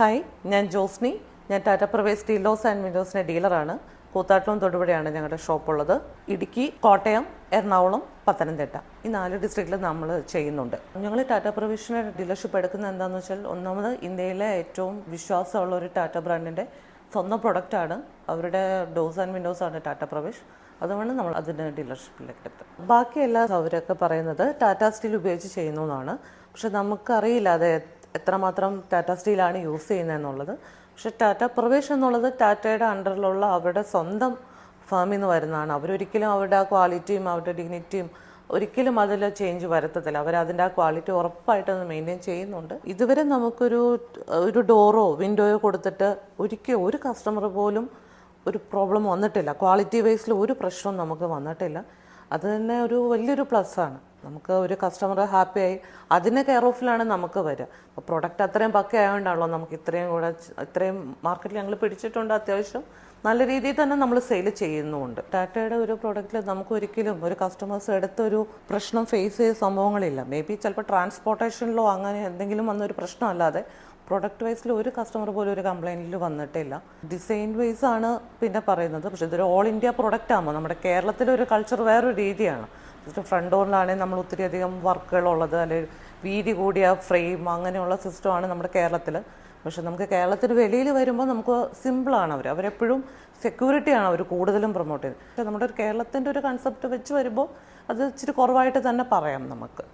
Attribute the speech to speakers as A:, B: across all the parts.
A: Hi ഞാൻ ജോസ്നി. ഞാൻ Tata പ്രവേസ് സ്റ്റീലോസ് and വിൻഡോസിന്റെ ഡീലറാണ്. കൂത്താട്ടവും തൊടുപുഴയാണ് ഞങ്ങളുടെ ഷോപ്പുള്ളത്. ഇടുക്കി കോട്ടയം എറണാകുളം പത്തനംതിട്ട. ഈ നാല് ഡിസ്ട്രിക്റ്റിൽ നമ്മൾ ചെയ്യുന്നുണ്ട്. ഞങ്ങൾ ടാറ്റ പ്രവേശിന്റെ ഡീലർഷിപ്പ് എടുക്കുന്നത് എന്താണെന്ന് വെച്ചാൽ ഒന്നാമത് ഇന്ത്യയിലെ ഏറ്റവും വിശ്വാസമുള്ള ഒരു ടാറ്റ ബ്രാൻഡിന്റെ സ്വന്തം പ്രൊഡക്റ്റാണ് അവരുടെ ഡോസ് ആൻഡ് വിൻഡോസ് ആണ് ടാറ്റ പ്രൊവിഷ്. അതുകൊണ്ട് നമ്മൾ അതിന്റെ ഡീലർഷിപ്പിലേക്ക് എടുത്തത് ബാക്കി എല്ലാ അവരൊക്കെ പറയുന്നത് ടാറ്റ സ്റ്റീൽ ഉപയോഗിച്ച് ചെയ്യുന്നതാണ് പക്ഷെ നമുക്കറിയില്ല അത് എത്രമാത്രം ടാറ്റ സ്റ്റീലാണ് യൂസ് ചെയ്യുന്നതെന്നുള്ളത്. പക്ഷെ ടാറ്റ പ്രവേശ് എന്നുള്ളത് ടാറ്റയുടെ അണ്ടറിലുള്ള അവരുടെ സ്വന്തം ഫേമിൽ നിന്ന് വരുന്നതാണ്. അവരൊരിക്കലും അവരുടെ ആ ക്വാളിറ്റിയും അവരുടെ ഡിഗ്നിറ്റിയും ഒരിക്കലും അതിൽ ചേഞ്ച് വരുത്തത്തില്ല. അവർ അതിന്റെ ആ ക്വാളിറ്റി ഉറപ്പായിട്ട് അത് മെയിന്റെയിൻ ചെയ്യുന്നുണ്ട്. ഇതുവരെ നമുക്കൊരു ഒരു ഡോറോ വിൻഡോയോ കൊടുത്തിട്ട് ഒരിക്കലും ഒരു കസ്റ്റമർ പോലും ഒരു പ്രോബ്ലം വന്നിട്ടില്ല. ക്വാളിറ്റി വൈസിൽ ഒരു പ്രശ്നവും നമുക്ക് വന്നിട്ടില്ല. അത് തന്നെ ഒരു വലിയൊരു പ്ലസ് ആണ്. നമുക്ക് ഒരു കസ്റ്റമർ ഹാപ്പിയായി അതിന്റെ കെയർ ഓഫിലാണ് നമുക്ക് വരിക. അപ്പോൾ പ്രൊഡക്റ്റ് അത്രയും പക്ക ആയതുകൊണ്ടാണല്ലോ നമുക്ക് ഇത്രയും കൂടെ ഇത്രയും മാർക്കറ്റിൽ ഞങ്ങൾ പിടിച്ചിട്ടുണ്ട് അത്യാവശ്യം നല്ല രീതിയിൽ തന്നെ നമ്മൾ സെയിൽ ചെയ്യുന്നുമുണ്ട് ടാറ്റയുടെ ഒരു പ്രോഡക്റ്റിൽ നമുക്ക് ഒരിക്കലും ഒരു കസ്റ്റമേഴ്സ് എടുത്തൊരു പ്രശ്നം ഫേസ് ചെയ്ത സംഭവങ്ങളില്ല. മേ ബി ചിലപ്പോൾ ട്രാൻസ്പോർട്ടേഷനിലോ അങ്ങനെ എന്തെങ്കിലും വന്നൊരു പ്രശ്നമല്ലാതെ പ്രൊഡക്റ്റ് വൈസിൽ ഒരു കസ്റ്റമർ പോലും ഒരു കംപ്ലൈന്റിൽ വന്നിട്ടില്ല. ഡിസൈൻ വൈസ് ആണ് പിന്നെ പറയുന്നത്. പക്ഷേ ഇതൊരു ഓൾ ഇന്ത്യ പ്രൊഡക്റ്റ് ആകുമ്പോൾ നമ്മുടെ കേരളത്തിലെ ഒരു കൾച്ചർ വേറൊരു രീതിയാണ്. ജസ്റ്റ് ഫ്രണ്ട് ഡോറിലാണെങ്കിൽ നമ്മൾ ഒത്തിരി അധികം വർക്കുകളുള്ളത് അല്ലെങ്കിൽ വീതി കൂടിയ ഫ്രെയിം അങ്ങനെയുള്ള സിസ്റ്റമാണ് നമ്മുടെ കേരളത്തിൽ പക്ഷെ നമുക്ക് കേരളത്തിന് വെളിയിൽ വരുമ്പോൾ നമുക്ക് സിമ്പിളാണ് അവർ അവരെപ്പോഴും സെക്യൂരിറ്റിയാണ് അവർ കൂടുതലും പ്രൊമോട്ട് ചെയ്യുന്നത്. പക്ഷേ നമ്മുടെ ഒരു കേരളത്തിന്റെ ഒരു കൺസെപ്റ്റ് വെച്ച് വരുമ്പോൾ അത് ഇച്ചിരി കുറവായിട്ട് തന്നെ പറയാം നമുക്ക്.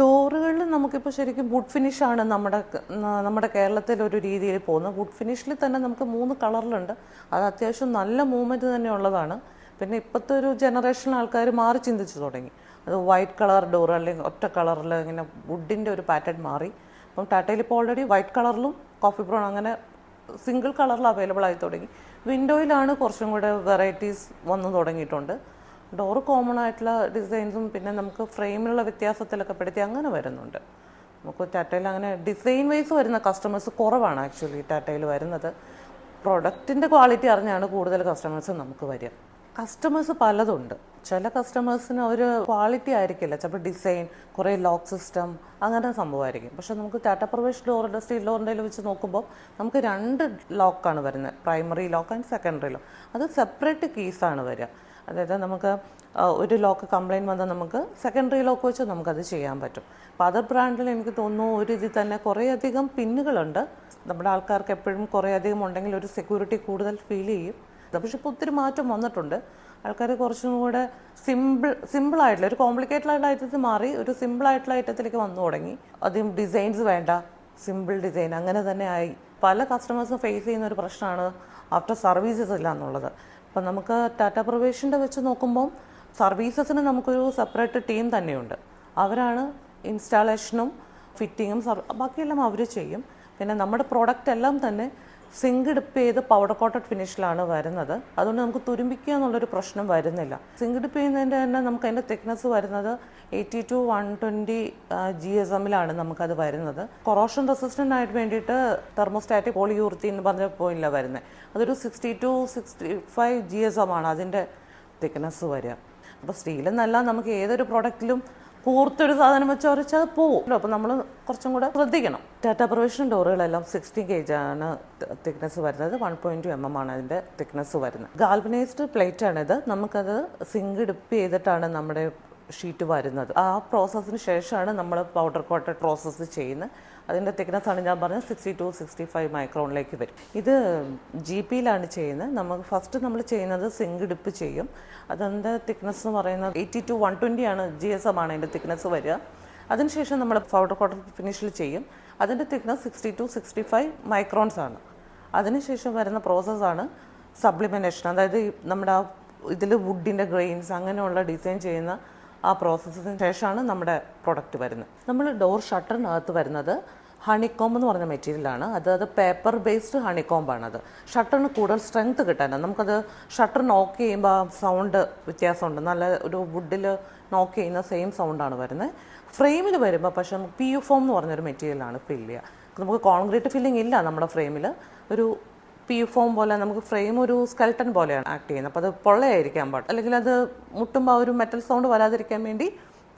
A: ഡോറുകളിൽ നമുക്കിപ്പോൾ ശരിക്കും വുഡ് ഫിനിഷാണ് നമ്മുടെ നമ്മുടെ കേരളത്തിൽ ഒരു രീതിയിൽ പോകുന്നത്. വുഡ് ഫിനിഷിൽ തന്നെ നമുക്ക് മൂന്ന് കളറിലുണ്ട് അത് അത്യാവശ്യം നല്ല മൂവ്മെന്റ് തന്നെ ഉള്ളതാണ്. പിന്നെ ഇപ്പോഴത്തെ ഒരു ജനറേഷൻ ആൾക്കാർ മാറി ചിന്തിച്ചു തുടങ്ങി. അത് വൈറ്റ് കളർ ഡോർ അല്ലെങ്കിൽ ഒറ്റ കളറിൽ ഇങ്ങനെ വുഡിന്റെ ഒരു പാറ്റേൺ മാറി. അപ്പം ടാറ്റയിൽ ഇപ്പോൾ ഓൾറെഡി വൈറ്റ് കളറിലും കോഫി ബ്രൗൺ അങ്ങനെ സിംഗിൾ കളറിൽ അവൈലബിൾ ആയി തുടങ്ങി. വിൻഡോയിലാണ് കുറച്ചും കൂടെ വെറൈറ്റീസ് വന്നു തുടങ്ങിയിട്ടുണ്ട്. ഡോറ് കോമൺ ആയിട്ടുള്ള ഡിസൈൻസും പിന്നെ നമുക്ക് ഫ്രെയിമിലുള്ള വ്യത്യാസത്തിലൊക്കെ പെടുത്തി അങ്ങനെ വരുന്നുണ്ട്. നമുക്ക് ടാറ്റയിൽ അങ്ങനെ ഡിസൈൻ വൈസ് വരുന്ന കസ്റ്റമേഴ്സ് കുറവാണ് ആക്ച്വലി ടാറ്റയിൽ വരുന്നത്. പ്രൊഡക്റ്റിന്റെ ക്വാളിറ്റി അറിഞ്ഞാണ് കൂടുതൽ കസ്റ്റമേഴ്സ് നമുക്ക് വരിക. കസ്റ്റമേഴ്സ് പലതുണ്ട്. ചില കസ്റ്റമേഴ്സിന് ഒരു ക്വാളിറ്റി ആയിരിക്കില്ല. ചിലപ്പോൾ ഡിസൈൻ കുറേ ലോക്ക് സിസ്റ്റം അങ്ങനെ സംഭവമായിരിക്കും. പക്ഷെ നമുക്ക് ടാറ്റ പ്രവേശ് ഡോറിന്റെ സ്റ്റീൽ ഡോറിന്റെ വെച്ച് നോക്കുമ്പോൾ നമുക്ക് രണ്ട് ലോക്കാണ് വരുന്നത്. Primary lock and secondary lock അത് സെപ്പറേറ്റ് കീസാണ് വരിക. അതായത് നമുക്ക് ഒരു ലോക്ക് കംപ്ലയിന്റ് വന്നാൽ നമുക്ക് സെക്കൻഡറി ലോക്ക് വെച്ച് നമുക്കത് ചെയ്യാൻ പറ്റും. അപ്പോൾ അതർ ബ്രാൻഡിൽ എനിക്ക് തോന്നുന്നു ഒരു ഇതിൽ തന്നെ കുറേയധികം പിന്നുകളുണ്ട്. നമ്മുടെ ആൾക്കാർക്ക് എപ്പോഴും കുറേയധികം ഉണ്ടെങ്കിൽ ഒരു സെക്യൂരിറ്റി കൂടുതൽ ഫീൽ ചെയ്യും. പക്ഷെ ഇപ്പോൾ ഒത്തിരി മാറ്റം വന്നിട്ടുണ്ട്. ആൾക്കാർ കുറച്ചും കൂടെ സിമ്പിൾ സിമ്പിൾ ആയിട്ടുള്ള ഒരു കോംപ്ലിക്കേറ്റഡ് ആയിട്ടുള്ള ഐറ്റത്തിൽ മാറി ഒരു സിമ്പിൾ ആയിട്ടുള്ള ഐറ്റത്തിലേക്ക് വന്നു തുടങ്ങി. അധികം ഡിസൈൻസ് വേണ്ട സിമ്പിൾ ഡിസൈൻ അങ്ങനെ തന്നെ ആയി. പല കസ്റ്റമേഴ്സും ഫേസ് ചെയ്യുന്ന ഒരു പ്രശ്നമാണ് ആഫ്റ്റർ സർവീസസ് ഇല്ല എന്നുള്ളത്. അപ്പം നമുക്ക് ടാറ്റ പ്രൊവേഷന്റെ വെച്ച് നോക്കുമ്പം സർവീസസിന് നമുക്കൊരു സെപ്പറേറ്റ് ടീം തന്നെയുണ്ട്. അവരാണ് ഇൻസ്റ്റാളേഷനും ഫിറ്റിങ്ങും ബാക്കിയെല്ലാം അവർ ചെയ്യും. പിന്നെ നമ്മുടെ പ്രോഡക്റ്റ് എല്ലാം തന്നെ സിങ്ക് ഡിപ്പ് ചെയ്ത് പൗഡർ കോട്ടഡ് ഫിനിഷിലാണ് വരുന്നത്. അതുകൊണ്ട് നമുക്ക് തുരുമ്പിക്കുക എന്നുള്ളൊരു പ്രശ്നം വരുന്നില്ല. സിങ്ക് ഡിപ്പ് ചെയ്യുന്നതിന്റെ തന്നെ നമുക്ക് അതിന്റെ തിക്നെസ് വരുന്നത് eighty to one twenty G S എമ്മിലാണ് നമുക്കത് വരുന്നത്. കൊറോഷൻ റെസിസ്റ്റന്റ് ആയിട്ട് വേണ്ടിയിട്ട് തെർമോസ്റ്റാറ്റിക് പോളിയൂർത്തി എന്ന് പറഞ്ഞ പോയില്ല വരുന്നത് അതൊരു sixty to sixty five G S M ആണ് അതിന്റെ തിക്നെസ് വരിക. അപ്പോൾ സ്റ്റീലെന്നല്ല നമുക്ക് ഏതൊരു പ്രൊഡക്റ്റിലും കൂർത്തൊരു സാധനം വെച്ച് ഉരച്ചാൽ അത് പോവും. അപ്പോൾ നമ്മൾ കുറച്ചും കൂടെ ശ്രദ്ധിക്കണം. ടാറ്റ പ്രൊവിഷൻ ഡോറുകളെല്ലാം സിക്സ്റ്റി കെ ആണ് തിക്നെസ് വരുന്നത്. One point two M M ആണ് അതിന്റെ തിക്നെസ് വരുന്നത്. ഗാൽവനൈസ്ഡ് പ്ലേറ്റ് ആണിത് നമുക്കത് സിങ്ക് ഡിപ്പ് ചെയ്തിട്ടാണ് നമ്മുടെ ഷീറ്റ് വരുന്നത്. ആ പ്രോസസ്സിന് ശേഷമാണ് നമ്മൾ പൗഡർ കോട്ടഡ് പ്രോസസ്സ് ചെയ്യുന്നത്. അതിന്റെ തിക്നെസ് ആണ് ഞാൻ പറഞ്ഞത് സിക്സ്റ്റി ടു സിക്സ്റ്റി ഫൈവ് മൈക്രോണിലേക്ക് വരും. ഇത് ജി പിയിലാണ് ചെയ്യുന്നത്. നമുക്ക് ഫസ്റ്റ് നമ്മൾ ചെയ്യുന്നത് സിങ്ക് ഡിപ്പ് ചെയ്യും. അതിന്റെ തിക്നെസ് എന്ന് പറയുന്നത്? എയ്റ്റി ടു വൺ ട്വന്റി ആണ് ജി എസ് എം ആണ് അതിന്റെ തിക്നെസ് വരിക. അതിനുശേഷം നമ്മൾ പൗഡർ കോട്ടർ ഫിനിഷിൽ ചെയ്യും. അതിന്റെ thickness sixty to sixty five microns ആണ്. അതിനുശേഷം വരുന്ന പ്രോസസ്സാണ് സപ്ലിമെന്റേഷൻ അതായത് നമ്മുടെ ഇതിൽ വുഡിന്റെ ഗ്രെയിൻസ് അങ്ങനെയുള്ള ഡിസൈൻ ചെയ്യുന്ന ആ പ്രോസസ്സിന് ശേഷമാണ് നമ്മുടെ പ്രൊഡക്റ്റ് വരുന്നത്. നമ്മൾ ഡോർ ഷട്ടറിനകത്ത് വരുന്നത് ഹണിക്കോം എന്ന് പറഞ്ഞ മെറ്റീരിയലാണ് അത് അത് പേപ്പർ ബേസ്ഡ് ഹണിക്കോംബാണ് അത്. ഷട്ടറിന് കൂടുതൽ സ്ട്രെങ്ത് കിട്ടാനാണ്. നമുക്കത് ഷട്ടർ നോക്ക് ചെയ്യുമ്പോൾ സൗണ്ട് വ്യത്യാസമുണ്ട്. നല്ല ഒരു വുഡിൽ നോക്ക് ചെയ്യുന്ന സെയിം സൗണ്ടാണ് വരുന്നത്. ഫ്രെയിമിൽ വരുമ്പോൾ പക്ഷേ നമുക്ക് പി യു ഫോം എന്ന് പറഞ്ഞൊരു മെറ്റീരിയലാണ് ഫില്ല് ചെയ്യുക. നമുക്ക് കോൺക്രീറ്റ് ഫില്ലിംഗ് ഇല്ല നമ്മുടെ ഫ്രെയിമിൽ ഒരു പി ഫോം പോലെ നമുക്ക് ഫ്രെയിം ഒരു സ്കെൽട്ടൺ പോലെയാണ് ആക്ട് ചെയ്യുന്നത്. അപ്പോൾ അത് പൊള്ളയായിരിക്കാൻ പാടില്ല. അല്ലെങ്കിൽ അത് മുട്ടുമ്പോൾ ഒരു മെറ്റൽ സൗണ്ട് വരാതിരിക്കാൻ വേണ്ടി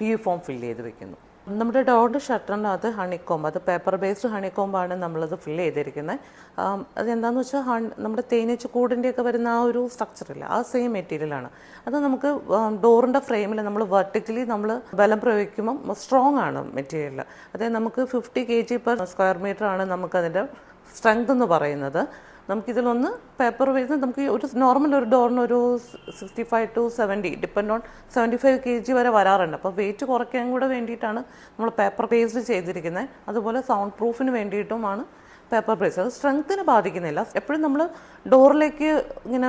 A: പി ഫോം ഫിൽ ചെയ്ത് വെക്കുന്നു. നമ്മുടെ ഡോറിന്റെ ഷട്ടറിനകത്ത് ഹണിക്കോംബ് അത് പേപ്പർ ബേസ്ഡ് ഹണിക്കോംബാണ് നമ്മളത് ഫിൽ ചെയ്തിരിക്കുന്നത് അതെന്താണെന്ന് വെച്ചാൽ ഹൺ നമ്മുടെ തേനീച്ച കൂടിന്റെയൊക്കെ വരുന്ന ആ ഒരു സ്ട്രക്ചറില്ല ആ സെയിം മെറ്റീരിയലാണ് അത് നമുക്ക് ഡോറിന്റെ ഫ്രെയിമിൽ നമ്മൾ വെർട്ടിക്കലി നമ്മൾ ബലം പ്രയോഗിക്കുമ്പം സ്ട്രോങ് ആണ് മെറ്റീരിയൽ അതായത് നമുക്ക് fifty K G per square metre ആണ് നമുക്കതിന്റെ സ്ട്രെങ്ത് എന്ന് പറയുന്നത്. നമുക്കിതിലൊന്ന് പേപ്പർ വെയ്സ് നമുക്ക് ഒരു നോർമൽ ഒരു ഡോറിന് ഒരു sixty five to seventy depend on seventy five K G വരെ വരാറുണ്ട്. അപ്പോൾ വെയിറ്റ് കുറയ്ക്കാൻ കൂടെ വേണ്ടിയിട്ടാണ് നമ്മൾ പേപ്പർ ബേസ്ഡ് ചെയ്തിരിക്കുന്നത് അതുപോലെ സൗണ്ട് പ്രൂഫിന് വേണ്ടിയിട്ടുമാണ് പേപ്പർ ബേസ് അത് സ്ട്രെങ്ത്തിനെ ബാധിക്കുന്നില്ല. എപ്പോഴും നമ്മൾ ഡോറിലേക്ക് ഇങ്ങനെ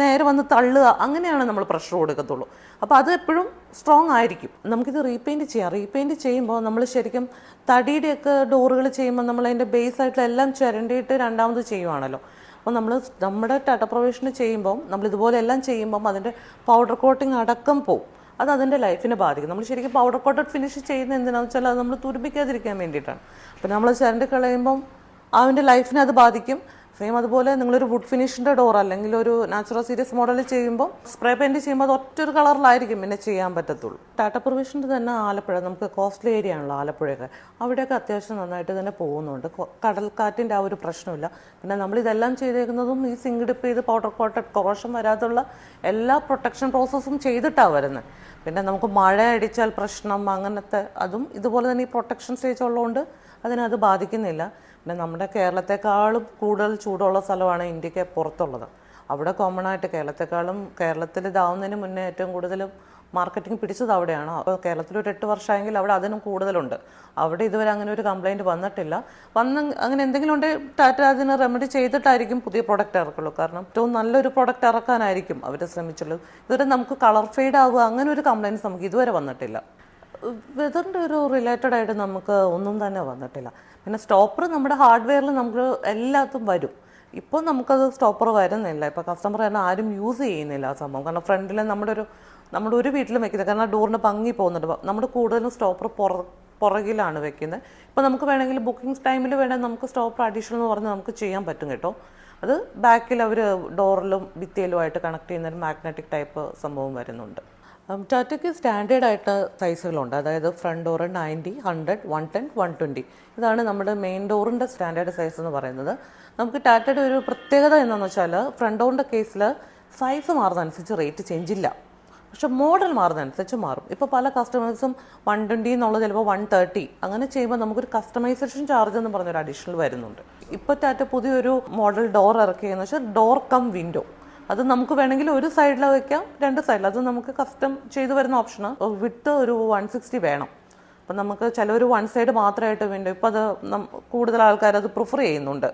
A: നേരെ വന്ന് തള്ളുക അങ്ങനെയാണ് നമ്മൾ പ്രഷർ കൊടുക്കത്തുള്ളൂ. അപ്പോൾ അത് എപ്പോഴും സ്ട്രോങ് ആയിരിക്കും. നമുക്കിത് റീപെയിന്റ് ചെയ്യാം. റീപെയിന്റ് ചെയ്യുമ്പോൾ നമ്മൾ ശരിക്കും തടിയുടെയൊക്കെ ഡോറുകൾ ചെയ്യുമ്പോൾ നമ്മൾ അതിന്റെ ബേസ് ആയിട്ടുള്ള എല്ലാം ചിരണ്ടിയിട്ട് രണ്ടാമത് ചെയ്യുവാണല്ലോ. അപ്പോൾ നമ്മൾ നമ്മുടെ ടാറ്റ പ്രൊവേഷന് ചെയ്യുമ്പോൾ നമ്മൾ ഇതുപോലെ എല്ലാം ചെയ്യുമ്പം അതിന്റെ പൗഡർ കോട്ടിങ് അടക്കം പോവും. അത് അതിന്റെ ലൈഫിനെ ബാധിക്കും. നമ്മൾ ശരിക്കും പൗഡർ കോട്ടഡ് ഫിനിഷ് ചെയ്യുന്ന എന്തിനാണെന്ന് വെച്ചാൽ അത് നമ്മൾ തുരുമ്പിക്കാതിരിക്കാൻ വേണ്ടിയിട്ടാണ്. അപ്പോൾ നമ്മൾ ചിരണ്ടി കളയുമ്പം അതിന്റെ ലൈഫിനെ അത് ബാധിക്കും. സെയിം അതുപോലെ നിങ്ങളൊരു വുഡ് ഫിനിഷിന്റെ ഡോർ അല്ലെങ്കിൽ ഒരു നാച്ചുറൽ സീരിയസ് മോഡൽ ചെയ്യുമ്പോൾ സ്പ്രേ പെയിന്റ് ചെയ്യുമ്പോൾ അത് ഒറ്റൊരു കളറിലായിരിക്കും പിന്നെ ചെയ്യാൻ പറ്റത്തുള്ളൂ. ടാറ്റ പ്രൊവിഷന്റെ തന്നെ ആലപ്പുഴ നമുക്ക് കോസ്റ്റ്ലി ഏരിയ ആണല്ലോ ആലപ്പുഴയൊക്കെ. അവിടെയൊക്കെ അത്യാവശ്യം നന്നായിട്ട് തന്നെ പോകുന്നുണ്ട്. കടൽക്കാറ്റിന്റെ ആ ഒരു പ്രശ്നമില്ല. പിന്നെ നമ്മൾ ഇതെല്ലാം ചെയ്തേക്കുന്നതും ഈ സിങ്ക് ഡിപ്പ് ചെയ്ത് പൗഡർ കോട്ടഡ് കൊറോഷൻ വരാതുള്ള എല്ലാ പ്രൊട്ടക്ഷൻ പ്രോസസ്സും ചെയ്തിട്ടാണ് വരുന്നത് പിന്നെ നമുക്ക് മഴ അടിച്ചാൽ പ്രശ്നം അങ്ങനത്തെ അതും ഇതുപോലെ തന്നെ ഈ പ്രൊട്ടക്ഷൻ സ്റ്റേജ് ഉള്ളതുകൊണ്ട് അതിനത് ബാധിക്കുന്നില്ല. പിന്നെ നമ്മുടെ കേരളത്തെക്കാളും കൂടുതൽ ചൂടുള്ള സ്ഥലമാണ് ഇന്ത്യയ്ക്ക് പുറത്തുള്ളത്. അവിടെ കോമൺ ആയിട്ട് കേരളത്തെക്കാളും കേരളത്തിൽ ഇതാവുന്നതിന് മുന്നേ ഏറ്റവും കൂടുതൽ മാർക്കറ്റിംഗ് പിടിച്ചത് അവിടെയാണ്. അപ്പോൾ കേരളത്തിൽ ഒരു എട്ട് വർഷമെങ്കിൽ അവിടെ അതിനും കൂടുതലുണ്ട്. അവിടെ ഇതുവരെ അങ്ങനെ ഒരു കംപ്ലൈന്റ് വന്നിട്ടില്ല. വന്ന് അങ്ങനെ എന്തെങ്കിലും ഉണ്ടെങ്കിൽ ടാറ്റ അതിന് റെമഡി ചെയ്തിട്ടായിരിക്കും പുതിയ പ്രൊഡക്റ്റ് ഇറക്കുള്ളൂ. കാരണം ഏറ്റവും നല്ലൊരു പ്രൊഡക്റ്റ് ഇറക്കാനായിരിക്കും അവർ ശ്രമിച്ചുള്ളൂ ഇതുവരെ നമുക്ക് കളർ ഫെയ്ഡ് ആവുക അങ്ങനെ ഒരു കംപ്ലൈന്റ്സ് നമുക്ക് ഇതുവരെ വന്നിട്ടില്ല. വെതറിന്റെ ഒരു റിലേറ്റഡ് ആയിട്ട് നമുക്ക് ഒന്നും തന്നെ വന്നിട്ടില്ല. പിന്നെ സ്റ്റോപ്പർ നമ്മുടെ ഹാർഡ്വെയറിൽ നമുക്ക് എല്ലാത്തും വരും. ഇപ്പോൾ നമുക്കത് സ്റ്റോപ്പർ വരുന്നില്ല. ഇപ്പോൾ കസ്റ്റമർ തന്നെ ആരും യൂസ് ചെയ്യുന്നില്ല ആ സംഭവം. കാരണം ഫ്രണ്ടിൽ നമ്മുടെ ഒരു നമ്മുടെ ഒരു വീട്ടിലും വെക്കുന്നത് കാരണം ഡോറിന് ഭംഗി പോകുന്നുണ്ട്. നമ്മുടെ കൂടുതലും സ്റ്റോപ്പർ പുറ പുറകിലാണ് വെക്കുന്നത് ഇപ്പോൾ നമുക്ക് വേണമെങ്കിൽ ബുക്കിംഗ് ടൈമിൽ വേണമെങ്കിൽ നമുക്ക് സ്റ്റോപ്പർ അഡീഷണൽ എന്ന് പറഞ്ഞ് നമുക്ക് ചെയ്യാൻ പറ്റും കേട്ടോ. അത് ബാക്കിൽ അവർ ഡോറിലും ഭിത്തിയിലുമായിട്ട് കണക്ട് ചെയ്യുന്ന ഒരു മാഗ്നറ്റിക് ടൈപ്പ് സംഭവം വരുന്നുണ്ട്. ടാറ്റയ്ക്ക് സ്റ്റാൻഡേർഡ് ആയിട്ട് സൈസുകളുണ്ട് അതായത് front door ninety hundred one ten one twenty ഇതാണ് നമ്മുടെ മെയിൻ ഡോറിന്റെ സ്റ്റാൻഡേർഡ് സൈസ് എന്ന് പറയുന്നത്. നമുക്ക് ടാറ്റയുടെ ഒരു പ്രത്യേകത എന്താണെന്ന് വെച്ചാൽ ഫ്രണ്ട് ഡോറിന്റെ കേസിൽ സൈസ് മാറുന്നതനുസരിച്ച് റേറ്റ് ചേഞ്ച് ഇല്ല. പക്ഷെ മോഡൽ മാറുന്നതനുസരിച്ച് മാറും. ഇപ്പോൾ പല കസ്റ്റമേഴ്സും വൺ ട്വന്റി എന്നുള്ളത് ചിലപ്പോൾ വൺ തേർട്ടി അങ്ങനെ ചെയ്യുമ്പോൾ നമുക്കൊരു കസ്റ്റമൈസേഷൻ ചാർജ് എന്ന് പറഞ്ഞൊരു അഡീഷണൽ വരുന്നുണ്ട്. ഇപ്പോൾ ടാറ്റ പുതിയൊരു മോഡൽ ഡോർ ഇറക്കിയെന്ന് വെച്ചാൽ ഡോർ കം വിൻഡോ അത് നമുക്ക് വേണമെങ്കിൽ ഒരു സൈഡിൽ വെക്കാം രണ്ട് സൈഡിൽ അത് നമുക്ക് കസ്റ്റം ചെയ്തു വരുന്ന ഓപ്ഷന് വിട്ട് ഒരു വൺ സിക്സ്റ്റി വേണം. അപ്പം നമുക്ക് ചിലവർ വൺ സൈഡ് മാത്രമായിട്ട് വിൻഡോ ഇപ്പോൾ അത് കൂടുതൽ ആൾക്കാർ അത് പ്രിഫർ ചെയ്യുന്നുണ്ട്.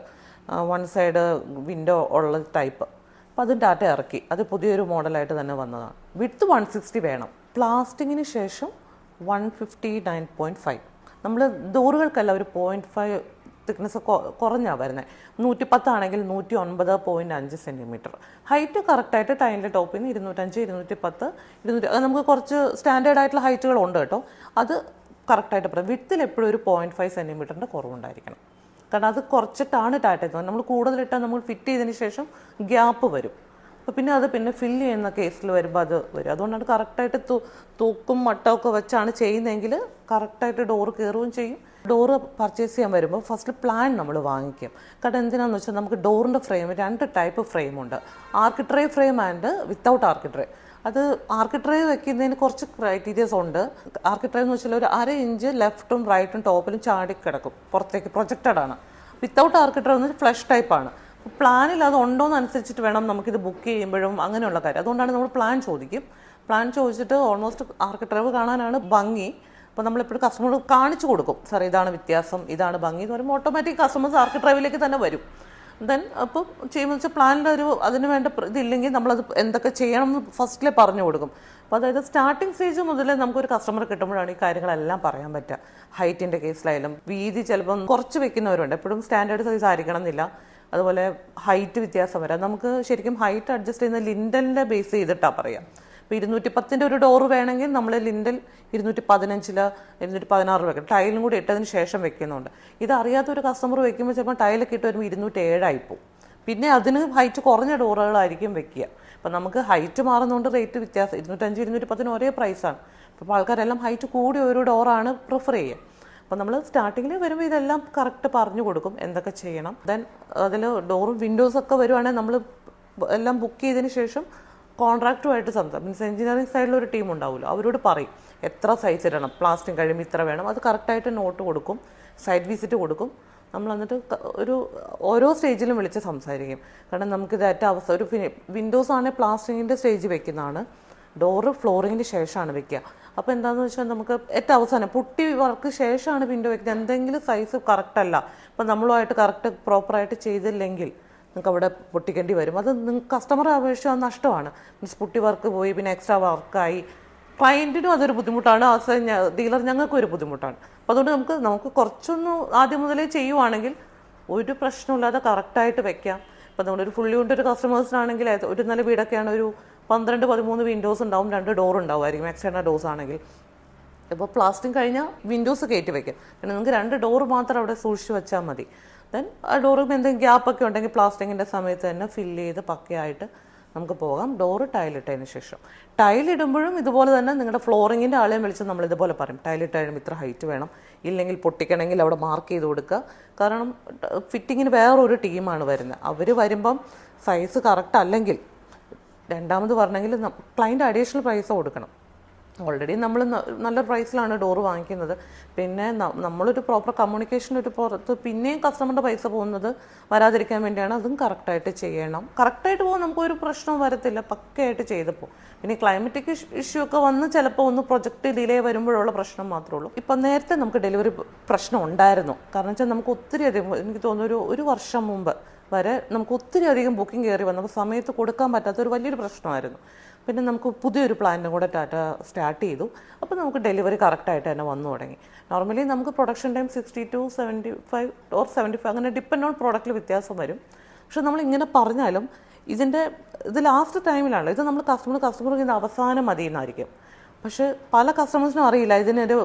A: വൺ സൈഡ് വിൻഡോ ഉള്ള ടൈപ്പ് അപ്പോൾ അതും ടാറ്റ ഇറക്കി. അത് പുതിയൊരു മോഡലായിട്ട് തന്നെ വന്നതാണ്. വിത്ത് വൺ സിക്സ്റ്റി വേണം. പ്ലാസ്റ്റിങ്ങിന് ശേഷം one fifty nine point five നമ്മൾ ഡോറുകൾക്കല്ല ഒരു പോയിന്റ് ഫൈവ് തിക്നെസ് കുറഞ്ഞാണ് വരുന്നത് നൂറ്റി പത്താണെങ്കിൽ നൂറ്റി ഒൻപത് പോയിന്റ് അഞ്ച് സെന്റിമീറ്റർ ഹൈറ്റ് കറക്റ്റായിട്ട് ടൈലിന്റെ ടോപ്പിൽ നിന്ന് ഇരുന്നൂറ്റഞ്ച് ഇരുന്നൂറ്റി പത്ത് ഇരുന്നൂറ്റി നമുക്ക് കുറച്ച് സ്റ്റാൻഡേർഡ് ആയിട്ടുള്ള ഹൈറ്റുകളുണ്ട് കേട്ടോ. അത് കറക്റ്റായിട്ട് പറയാം. വിത്തിൽ എപ്പോഴും ഒരു പോയിന്റ് ഫൈവ് സെന്റിമീറ്ററിന്റെ കുറവുണ്ടായിരിക്കണം. കാരണം അത് കുറച്ചിട്ടാണ് ടാറ്റ എത്തുന്നത് നമ്മൾ കൂടുതലിട്ടാൽ നമ്മൾ ഫിറ്റ് ചെയ്തതിന് ശേഷം ഗ്യാപ്പ് വരും. അപ്പോൾ പിന്നെ അത് പിന്നെ ഫില്ല് ചെയ്യുന്ന കേസിൽ വരുമ്പോൾ അത് വരും. അതുകൊണ്ടാണ് കറക്റ്റായിട്ട് തൂക്കും മട്ടമൊക്കെ വെച്ചാണ് ചെയ്യുന്നതെങ്കിൽ കറക്റ്റായിട്ട് ഡോറ് കയറുകയും ചെയ്യും. ഡോറ് പർച്ചേസ് ചെയ്യാൻ വരുമ്പോൾ ഫസ്റ്റ് പ്ലാൻ നമ്മൾ വാങ്ങിക്കും. കാരണം എന്തിനാണെന്ന് വെച്ചാൽ നമുക്ക് ഡോറിന്റെ ഫ്രെയിം രണ്ട് ടൈപ്പ് ഫ്രെയിം ഉണ്ട്. Architrave frame and without architrave അത് ആർക്കിട്രേ വെക്കുന്നതിന് കുറച്ച് ക്രൈറ്റീരിയസ് ഉണ്ട്. ആർക്കിട്രേ എന്ന് വെച്ചാൽ ഒരു അര ഇഞ്ച് ലെഫ്റ്റും റൈറ്റും ടോപ്പിലും ചാടി കിടക്കും. പുറത്തേക്ക് പ്രൊജക്റ്റഡ് ആണ്. വിത്തൗട്ട് ആർക്കിട്രേ എന്ന് ഫ്ലഷ് ടൈപ്പാണ് പ്ലാനിൽ അത് ഉണ്ടോയെന്ന് അനുസരിച്ചിട്ട് വേണം നമുക്കിത് ബുക്ക് ചെയ്യുമ്പോഴും അങ്ങനെയുള്ള കാര്യം. അതുകൊണ്ടാണ് നമ്മൾ പ്ലാൻ ചോദിക്കും. പ്ലാൻ ചോദിച്ചിട്ട് ഓൾമോസ്റ്റ് ആർക്കിട്രേവ് കാണാനാണ് ഭംഗി. അപ്പോൾ നമ്മളെപ്പോഴും കസ്റ്റമർ കാണിച്ചു കൊടുക്കും. സാർ ഇതാണ് വ്യത്യാസം ഇതാണ് ഭംഗി എന്ന് പറയുമ്പോൾ ഓട്ടോമാറ്റിക് കസ്റ്റമേഴ്സ് ആർക്ക് ഡ്രൈവിലേക്ക് തന്നെ വരും. ദെൻ അപ്പം ചെയ്യുമ്പോൾ വെച്ചാൽ പ്ലാനിന്റെ ഒരു അതിന് വേണ്ട ഇതില്ലെങ്കിൽ നമ്മളത് എന്തൊക്കെ ചെയ്യണം എന്ന് ഫസ്റ്റിലെ പറഞ്ഞു കൊടുക്കും. അപ്പോൾ അതായത് സ്റ്റാർട്ടിംഗ് സ്റ്റേജ് മുതൽ നമുക്കൊരു കസ്റ്റമർ കിട്ടുമ്പോഴാണ് ഈ കാര്യങ്ങളെല്ലാം പറയാൻ പറ്റുക. ഹൈറ്റിന്റെ കേസിലായാലും വീതി ചിലപ്പം കുറച്ച് വെക്കുന്നവരുണ്ട്. എപ്പോഴും സ്റ്റാൻഡേർഡ് സൈസ് ആയിരിക്കണം എന്നില്ല അതുപോലെ ഹൈറ്റ് വ്യത്യാസം വരാം. നമുക്ക് ശരിക്കും ഹൈറ്റ് അഡ്ജസ്റ്റ് ചെയ്യുന്ന ലിൻഡലിന്റെ ബേസ് ചെയ്തിട്ടാണ് പറയാം. ഇപ്പോൾ ഇരുന്നൂറ്റി പത്തിന്റെ ഒരു ഡോറ് വേണമെങ്കിൽ നമ്മൾ ലിൻഡൽ ഇരുന്നൂറ്റി പതിനഞ്ചിൽ ഇരുന്നൂറ്റി പതിനാറ് വെക്കണം. ടൈലും കൂടി ഇട്ടതിന് ശേഷം വെക്കുന്നുണ്ട്. അറിയാത്ത ഒരു കസ്റ്റമർ വെക്കുമ്പോൾ ചിലപ്പോൾ ടൈലൊക്കെ ഇട്ട് വരുമ്പോൾ ഇരുന്നൂറ്റി ഏഴായി പോകും പിന്നെ അതിന് ഹൈറ്റ് കുറഞ്ഞ ഡോറുകളായിരിക്കും വെക്കുക. അപ്പം നമുക്ക് ഹൈറ്റ് മാറുന്നതുകൊണ്ട് റേറ്റ് വ്യത്യാസം. ഇരുന്നൂറ്റഞ്ച് ഇരുന്നൂറ്റി പത്തിന് ഒരേ പ്രൈസാണ് അപ്പോൾ ആൾക്കാരെല്ലാം ഹൈറ്റ് കൂടിയ ഒരു ഡോറാണ് പ്രിഫർ ചെയ്യുക. അപ്പം നമ്മൾ സ്റ്റാർട്ടിങ്ങിൽ വരുമ്പോൾ ഇതെല്ലാം കറക്റ്റ് പറഞ്ഞു കൊടുക്കും. എന്തൊക്കെ ചെയ്യണം? ദെൻ അതിൽ ഡോറും വിൻഡോസൊക്കെ വരുവാണെങ്കിൽ നമ്മൾ എല്ലാം ബുക്ക് ചെയ്തതിന് ശേഷം കോൺട്രാക്റ്റുമായിട്ട് സംസാരിക്കും മീൻസ് എഞ്ചിനീയറിംഗ് സൈഡിൽ ഒരു ടീം ഉണ്ടാവുമല്ലോ അവരോട് പറയും എത്ര സൈസ് ഇടണം? പ്ലാസ്റ്റിക് കഴിയുമ്പോൾ ഇത്ര വേണം. അത് കറക്റ്റായിട്ട് നോട്ട് കൊടുക്കും സൈഡ് വിസിറ്റ് കൊടുക്കും. നമ്മൾ എന്നിട്ട് ഒരു ഓരോ സ്റ്റേജിലും വിളിച്ച് സംസാരിക്കും. കാരണം നമുക്ക് ഏറ്റവും അവസ്ഥ ഒരു വിൻഡോസ് ആണെങ്കിൽ പ്ലാസ്റ്റിക്കിന്റെ സ്റ്റേജ് വെക്കുന്നതാണ്. ഡോറ് ഫ്ലോറിങ്ങിന് ശേഷമാണ് വെക്കുക. അപ്പോൾ എന്താണെന്ന് വെച്ചാൽ നമുക്ക് ഏറ്റവും അവസാനം പുട്ടി വർക്ക് ശേഷമാണ് വിൻഡോ വെക്കുന്നത്. എന്തെങ്കിലും സൈസ് കറക്റ്റ് അല്ല. ഇപ്പം നമ്മളുമായിട്ട് കറക്റ്റ് പ്രോപ്പറായിട്ട് ചെയ്തില്ലെങ്കിൽ നിങ്ങൾക്ക് അവിടെ പൊട്ടിക്കേണ്ടി വരും. അത് നിങ്ങൾക്ക് കസ്റ്റമറെ അപേക്ഷിച്ച് അത് നഷ്ടമാണ്. മീൻസ് പുട്ടി വർക്ക് പോയി പിന്നെ എക്സ്ട്രാ വർക്കായി ക്ലയന്റിനും അതൊരു ബുദ്ധിമുട്ടാണ്. ആസ് ഡീലർ ഞങ്ങൾക്കും ഒരു ബുദ്ധിമുട്ടാണ്. അപ്പോൾ അതുകൊണ്ട് നമുക്ക് നമുക്ക് കുറച്ചൊന്ന് ആദ്യം മുതലേ ചെയ്യുവാണെങ്കിൽ ഒരു പ്രശ്നമില്ലാതെ കറക്റ്റായിട്ട് വെക്കാം. ഇപ്പം നമ്മളൊരു ഫുള്ളി കൊണ്ട് ഒരു കസ്റ്റമേഴ്സിനാണെങ്കിൽ ഒരു നല്ല വീടൊക്കെയാണ് ഒരു പന്ത്രണ്ട് പതിമൂന്ന് വിൻഡോസ് ഉണ്ടാവും. രണ്ട് ഡോർ ഉണ്ടാവുമായിരിക്കും. എക്സ്റ്റേണൽ ഡോസ് ആണെങ്കിൽ. ഇപ്പോൾ പ്ലാസ്റ്റിക് കഴിഞ്ഞാൽ വിൻഡോസ് കയറ്റി വയ്ക്കാം പിന്നെ നിങ്ങൾക്ക് രണ്ട് ഡോർ മാത്രം അവിടെ സൂക്ഷിച്ച് വെച്ചാൽ മതി. ദെൻ ആ ഡോറും എന്തെങ്കിലും ഗ്യാപ്പൊക്കെ ഉണ്ടെങ്കിൽ പ്ലാസ്റ്റിക്കിന്റെ സമയത്ത് തന്നെ ഫില്ല് ചെയ്ത് പക്കയായിട്ട് നമുക്ക് പോകാം. ഡോറ് ടൈലിട്ടതിന് ശേഷം. ടൈലിടുമ്പോഴും ഇതുപോലെ തന്നെ നിങ്ങളുടെ ഫ്ലോറിങ്ങിന്റെ ആളെയും വിളിച്ച് നമ്മൾ ഇതുപോലെ പറയും. ടൈലിട്ട് കഴിയുമ്പോൾ ഇത്ര ഹൈറ്റ് വേണം. ഇല്ലെങ്കിൽ പൊട്ടിക്കണമെങ്കിൽ അവിടെ മാർക്ക് ചെയ്ത് കൊടുക്കുക. കാരണം ഫിറ്റിങ്ങിന് വേറൊരു ടീമാണ് വരുന്നത്. അവർ വരുമ്പം സൈസ് കറക്റ്റ് അല്ലെങ്കിൽ രണ്ടാമത് പറഞ്ഞെങ്കിൽ ക്ലയന്റ് അഡീഷണൽ പൈസ കൊടുക്കണം. ഓൾറെഡി നമ്മൾ നല്ല പ്രൈസിലാണ് ഡോറ് വാങ്ങിക്കുന്നത്. പിന്നെ നമ്മളൊരു പ്രോപ്പർ കമ്മ്യൂണിക്കേഷൻ ഒരു പുറത്ത് പിന്നെയും കസ്റ്റമറുടെ പൈസ പോകുന്നത് വരാതിരിക്കാൻ വേണ്ടിയാണ്. അതും കറക്റ്റായിട്ട് ചെയ്യണം. കറക്റ്റായിട്ട് പോകാൻ നമുക്കൊരു പ്രശ്നവും വരത്തില്ല. പക്കയായിട്ട് ചെയ്തപ്പോൾ പിന്നെ ക്ലൈമറ്റിക് ഇഷ്യൂ ഒക്കെ വന്ന് ചിലപ്പോൾ ഒന്ന് പ്രൊജക്റ്റ് ഡിലേ വരുമ്പോഴുള്ള പ്രശ്നം മാത്രമേ ഉള്ളൂ. ഇപ്പം നേരത്തെ നമുക്ക് ഡെലിവറി പ്രശ്നം ഉണ്ടായിരുന്നു. കാരണം വെച്ചാൽ നമുക്ക് ഒത്തിരി അധികം എനിക്ക് തോന്നുന്നു ഒരു ഒരു വർഷം മുമ്പ് വരെ നമുക്ക് ഒത്തിരി അധികം ബുക്കിംഗ് കയറി വന്നപ്പോൾ സമയത്ത് കൊടുക്കാൻ പറ്റാത്ത ഒരു വലിയൊരു പ്രശ്നമായിരുന്നു. പിന്നെ നമുക്ക് പുതിയൊരു പ്ലാനും കൂടെ ടാറ്റ സ്റ്റാർട്ട് ചെയ്തു. അപ്പോൾ നമുക്ക് ഡെലിവറി കറക്റ്റായിട്ട് തന്നെ വന്നു തുടങ്ങി. നോർമലി നമുക്ക് production time sixty to seventy five or seventy five അങ്ങനെ ഡിപ്പെൻഡ് ഓൺ പ്രോഡക്റ്റിൽ വ്യത്യാസം വരും. പക്ഷെ നമ്മൾ ഇങ്ങനെ പറഞ്ഞാലും ഇതിന്റെ ഇത് ലാസ്റ്റ് ടൈമിലാണ് ഇത് നമ്മൾ കസ്റ്റമർ കസ്റ്റമർക്ക് ഇത് അവസാനം മതി എന്നായിരിക്കും. പക്ഷേ പല കസ്റ്റമേഴ്സിനും അറിയില്ല. ഇതിനൊരു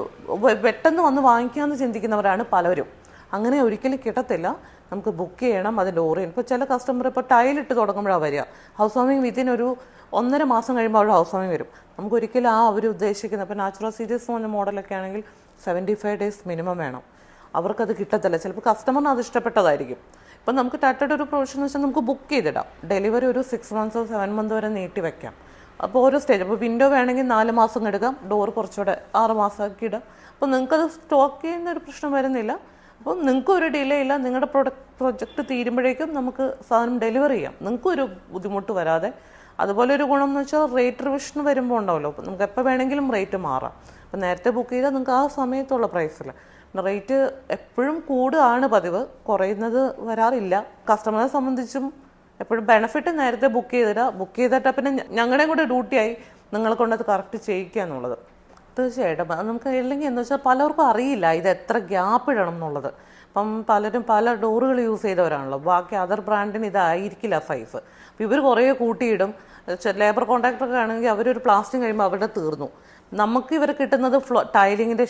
A: പെട്ടെന്ന് വന്ന് വാങ്ങിക്കാമെന്ന് ചിന്തിക്കുന്നവരാണ് പലരും. അങ്ങനെ ഒരിക്കലും കിട്ടത്തില്ല. നമുക്ക് ബുക്ക് ചെയ്യണം അതിന്റെ ഓറിയൻ ഇപ്പോൾ ചില കസ്റ്റമർ ഇപ്പോൾ ടൈലിട്ട് തുടങ്ങുമ്പോഴാണ് വരിക. ഹൗസ് വാമിങ് വിത്തിൻ ഒരു ഒന്നര മാസം കഴിയുമ്പോൾ അവിടെ ഹൗസ് വാമിങ് വരും. നമുക്ക് ഒരിക്കലും ആ അവർ ഉദ്ദേശിക്കുന്ന ഇപ്പോൾ നാച്ചുറൽ സീരീസ് എന്ന് പറഞ്ഞ മോഡലൊക്കെ ആണെങ്കിൽ സെവന്റി ഫൈവ് ഡേയ്സ് മിനിമം വേണം. അവർക്കത് കിട്ടത്തില്ല. ചിലപ്പോൾ കസ്റ്റമറിന് അത് ഇഷ്ടപ്പെട്ടതായിരിക്കും. ഇപ്പം നമുക്ക് ടാറ്റയുടെ ഒരു പ്രൊവിഷൻ എന്ന് വെച്ചാൽ നമുക്ക് ബുക്ക് ചെയ്തിടാം. ഡെലിവറി ഒരു സിക്സ് മന്ത്സോ സെവൻ മന്ത് വരെ നീട്ടി വെക്കാം. അപ്പോൾ ഓരോ സ്റ്റേജ് അപ്പോൾ വിൻഡോ വേണമെങ്കിൽ നാല് മാസം എടുക്കാം. ഡോർ കുറച്ചുകൂടെ ആറ് മാസമാക്കി ഇടാം. അപ്പോൾ നിങ്ങൾക്കത് സ്റ്റോക്ക് ചെയ്യുന്ന ഒരു പ്രശ്നം വരുന്നില്ല. അപ്പോൾ നിങ്ങൾക്കും ഒരു ഡിലേ ഇല്ല. നിങ്ങളുടെ പ്രൊഡക്റ്റ് പ്രൊജക്റ്റ് തീരുമ്പോഴേക്കും നമുക്ക് സാധനം ഡെലിവർ ചെയ്യാം. നിങ്ങൾക്കും ഒരു ബുദ്ധിമുട്ട് വരാതെ. അതുപോലെ ഒരു ഗുണം എന്ന് വെച്ചാൽ റേറ്റ് റിവിഷൻ വരുമ്പോൾ ഉണ്ടാവല്ലോ അപ്പോൾ നമുക്ക് എപ്പോൾ വേണമെങ്കിലും റേറ്റ് മാറാം. അപ്പം നേരത്തെ ബുക്ക് ചെയ്താൽ നിങ്ങൾക്ക് ആ സമയത്തുള്ള പ്രൈസിൽ റേറ്റ് എപ്പോഴും കൂടുകയാണ് പതിവ്. കുറയുന്നത് വരാറില്ല. കസ്റ്റമറെ സംബന്ധിച്ചും എപ്പോഴും ബെനഫിറ്റ് നേരത്തെ ബുക്ക് ചെയ്തിട്ട് ബുക്ക് ചെയ്തിട്ട് പിന്നെ ഞങ്ങളുടെയും കൂടെ ഡ്യൂട്ടിയായി നിങ്ങളെ കൊണ്ട് അത് കറക്റ്റ് ചെയ്യിക്കുക എന്നുള്ളത്. തീർച്ചയായിട്ടും. നമുക്ക് ഇല്ലെങ്കിൽ എന്ന് വെച്ചാൽ പലർക്കും അറിയില്ല ഇത് എത്ര ഗ്യാപ്പ് ഇടണം എന്നുള്ളത്. അപ്പം പലരും പല ഡോറുകൾ യൂസ് ചെയ്തവരാണല്ലോ. ബാക്കി അതർ ബ്രാൻഡിന് ഇതായിരിക്കില്ല സൈസ്. അപ്പോൾ ഇവർ കുറേ കൂട്ടിയിടും. ലേബർ കോൺട്രാക്ടറൊക്കെ ആണെങ്കിൽ അവരൊരു പ്ലാസ്റ്റിക് കഴിയുമ്പോൾ അവിടെ തീർന്നു. നമുക്ക് ഇവർ കിട്ടുന്നത് ഫ്ലോ ടൈലിങ്ങിന്റെ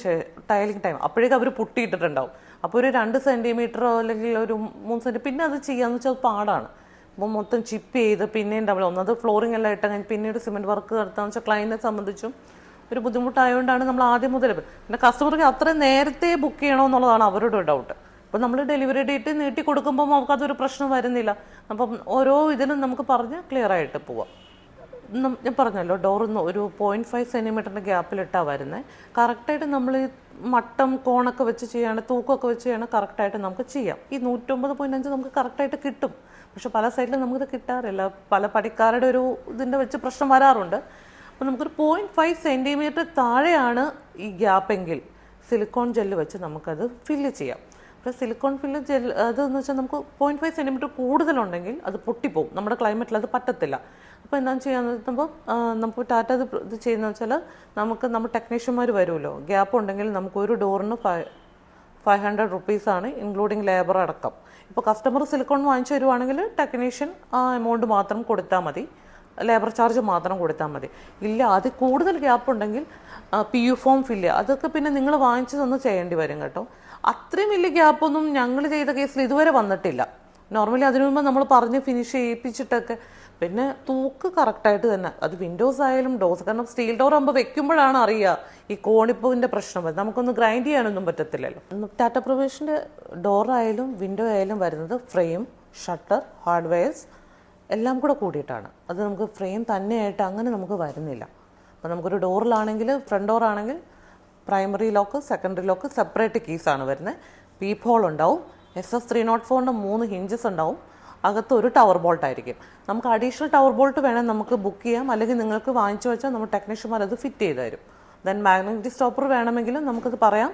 A: ടൈലിംഗ് ടൈം. അപ്പോഴേക്കും അവർ പൊട്ടിയിട്ടിട്ടുണ്ടാവും. അപ്പോൾ ഒരു രണ്ട് സെന്റിമീറ്ററോ അല്ലെങ്കിൽ ഒരു മൂന്ന് സെന്റി പിന്നെ അത് ചെയ്യാന്ന് വെച്ചാൽ പാടാണ്. അപ്പോൾ മൊത്തം ചിപ്പ് ചെയ്ത് പിന്നെയും ഡബിൾ ഒന്നത് ഫ്ലോറിംഗ് എല്ലാം ഇട്ട് കഴിഞ്ഞ് പിന്നീട് സിമെന്റ് വർക്ക് നടത്താന്ന് വെച്ചാൽ ക്ലയന്റിനെ സംബന്ധിച്ചും ഒരു ബുദ്ധിമുട്ടായതുകൊണ്ടാണ് നമ്മൾ ആദ്യം മുതൽ പിന്നെ കസ്റ്റമർക്ക് അത്രയും നേരത്തെ ബുക്ക് ചെയ്യണമെന്നുള്ളതാണ് അവരുടെ ഡൗട്ട് അപ്പോൾ നമ്മൾ ഡെലിവറി ഡേറ്റ് നീട്ടി കൊടുക്കുമ്പോൾ നമുക്കതൊരു പ്രശ്നം വരുന്നില്ല. അപ്പം ഓരോ ഇതിനും നമുക്ക് പറഞ്ഞ് ക്ലിയർ ആയിട്ട് പോവാം. ഞാൻ പറഞ്ഞല്ലോ ഡോറിന്ന് ഒരു പോയിന്റ് ഫൈവ് സെന്റിമീറ്ററിന്റെ ഗ്യാപ്പിലിട്ടാണ് വരുന്നത് കറക്റ്റായിട്ട് നമ്മൾ ഈ മട്ടം കോണൊക്കെ വെച്ച് ചെയ്യാണ് തൂക്കമൊക്കെ വെച്ച് ചെയ്യാണ് കറക്റ്റായിട്ട് നമുക്ക് ചെയ്യാം. ഈ നൂറ്റൊമ്പത് പോയിന്റ് അഞ്ച് നമുക്ക് കറക്റ്റായിട്ട് കിട്ടും. പക്ഷെ പല സൈഡിലും നമുക്കിത് കിട്ടാറില്ല. പല പണിക്കാരുടെ ഒരു ഇതിന്റെ വെച്ച് പ്രശ്നം വരാറുണ്ട്. അപ്പോൾ നമുക്കൊരു പോയിന്റ് ഫൈവ് സെന്റിമീറ്റർ താഴെയാണ് ഈ ഗ്യാപ്പെങ്കിൽ സിലിക്കോൺ ജെല്ല് വെച്ച് നമുക്കത് ഫില്ല് ചെയ്യാം. അപ്പോൾ സിലിക്കോൺ ഫില്ല് ജെൽ അതെന്ന് വെച്ചാൽ നമുക്ക് പോയിന്റ് ഫൈവ് സെന്റിമീറ്റർ കൂടുതലുണ്ടെങ്കിൽ അത് പൊട്ടിപ്പോകും നമ്മുടെ ക്ലൈമറ്റിൽ അത് പറ്റത്തില്ല. അപ്പോൾ എന്താണെന്ന് ചെയ്യാന്ന് വെക്കുമ്പോൾ നമുക്ക് ടാറ്റ ഇത് ഇത് ചെയ്യുന്ന വെച്ചാൽ നമുക്ക് നമ്മൾ ടെക്നീഷ്യന്മാർ വരുമല്ലോ. ഗ്യാപ്പ് ഉണ്ടെങ്കിൽ നമുക്ക് ഒരു ഡോറിന് ഫൈവ് ഫൈവ് ഹൺഡ്രഡ് റുപ്പീസാണ് ഇൻക്ലൂഡിങ് ലേബർ അടക്കം. ഇപ്പോൾ കസ്റ്റമർ സിലിക്കോൺ വാങ്ങിച്ചു തരുവാണെങ്കിൽ ടെക്നീഷ്യൻ ആ എമൗണ്ട് മാത്രം കൊടുത്താൽ മതി. ലേബർ ചാർജ് മാത്രം കൊടുത്താൽ മതി. ഇല്ല അതിൽ കൂടുതൽ ഗ്യാപ്പ് ഉണ്ടെങ്കിൽ പി യു ഫോം ഫില്ല് അതൊക്കെ പിന്നെ നിങ്ങൾ വാങ്ങിച്ചു ചെയ്യേണ്ടി വരും കേട്ടോ. അത്രയും വലിയ ഗ്യാപ്പൊന്നും ഞങ്ങൾ ചെയ്ത കേസിൽ ഇതുവരെ വന്നിട്ടില്ല. നോർമലി അതിനു മുമ്പ് നമ്മൾ പറഞ്ഞ് ഫിനിഷ് ചെയ്യിപ്പിച്ചിട്ടൊക്കെ. പിന്നെ തൂക്ക് കറക്റ്റായിട്ട് തന്നെ. അത് വിൻഡോസ് ആയാലും ഡോസ് കാരണം സ്റ്റീൽ ഡോർ ആകുമ്പോൾ വെക്കുമ്പോഴാണ് അറിയുക ഈ കോണിപ്പൂവിന്റെ പ്രശ്നം. വരുന്നത് നമുക്കൊന്ന് ഗ്രൈൻഡ് ചെയ്യാനൊന്നും പറ്റത്തില്ലല്ലോ. ടാറ്റ പ്രൊവേഷന്റെ ഡോറായാലും വിൻഡോ ആയാലും വരുന്നത് ഫ്രെയിം ഷട്ടർ ഹാർഡ്വെയർസ് എല്ലാം കൂടെ കൂടിയിട്ടാണ്. അത് നമുക്ക് ഫ്രെയിം തന്നെയായിട്ട് അങ്ങനെ നമുക്ക് വരുന്നില്ല. അപ്പോൾ നമുക്കൊരു ഡോറിലാണെങ്കിൽ ഫ്രണ്ട് ഡോർ ആണെങ്കിൽ primary lock secondary lock separate കീസാണ് വരുന്നത് പീപ്പ് ഹോൾ ഉണ്ടാവും. എസ് എസ് ത്രീ നോട്ട് ഫോറിന്റെ മൂന്ന് ഹിഞ്ചസ് ഉണ്ടാവും. അകത്ത് ഒരു ടവർ ബോൾട്ട് ആയിരിക്കും. നമുക്ക് അഡീഷണൽ ടവർ ബോൾട്ട് വേണേൽ നമുക്ക് ബുക്ക് ചെയ്യാം. അല്ലെങ്കിൽ നിങ്ങൾക്ക് വാങ്ങിച്ചു വെച്ചാൽ നമ്മൾ ടെക്നീഷ്യന്മാർ അത് ഫിറ്റ് ചെയ്ത് തരും. ദെൻ മാഗ്നറ്റിക് സ്റ്റോപ്പർ വേണമെങ്കിലും നമുക്കത് പറയാം.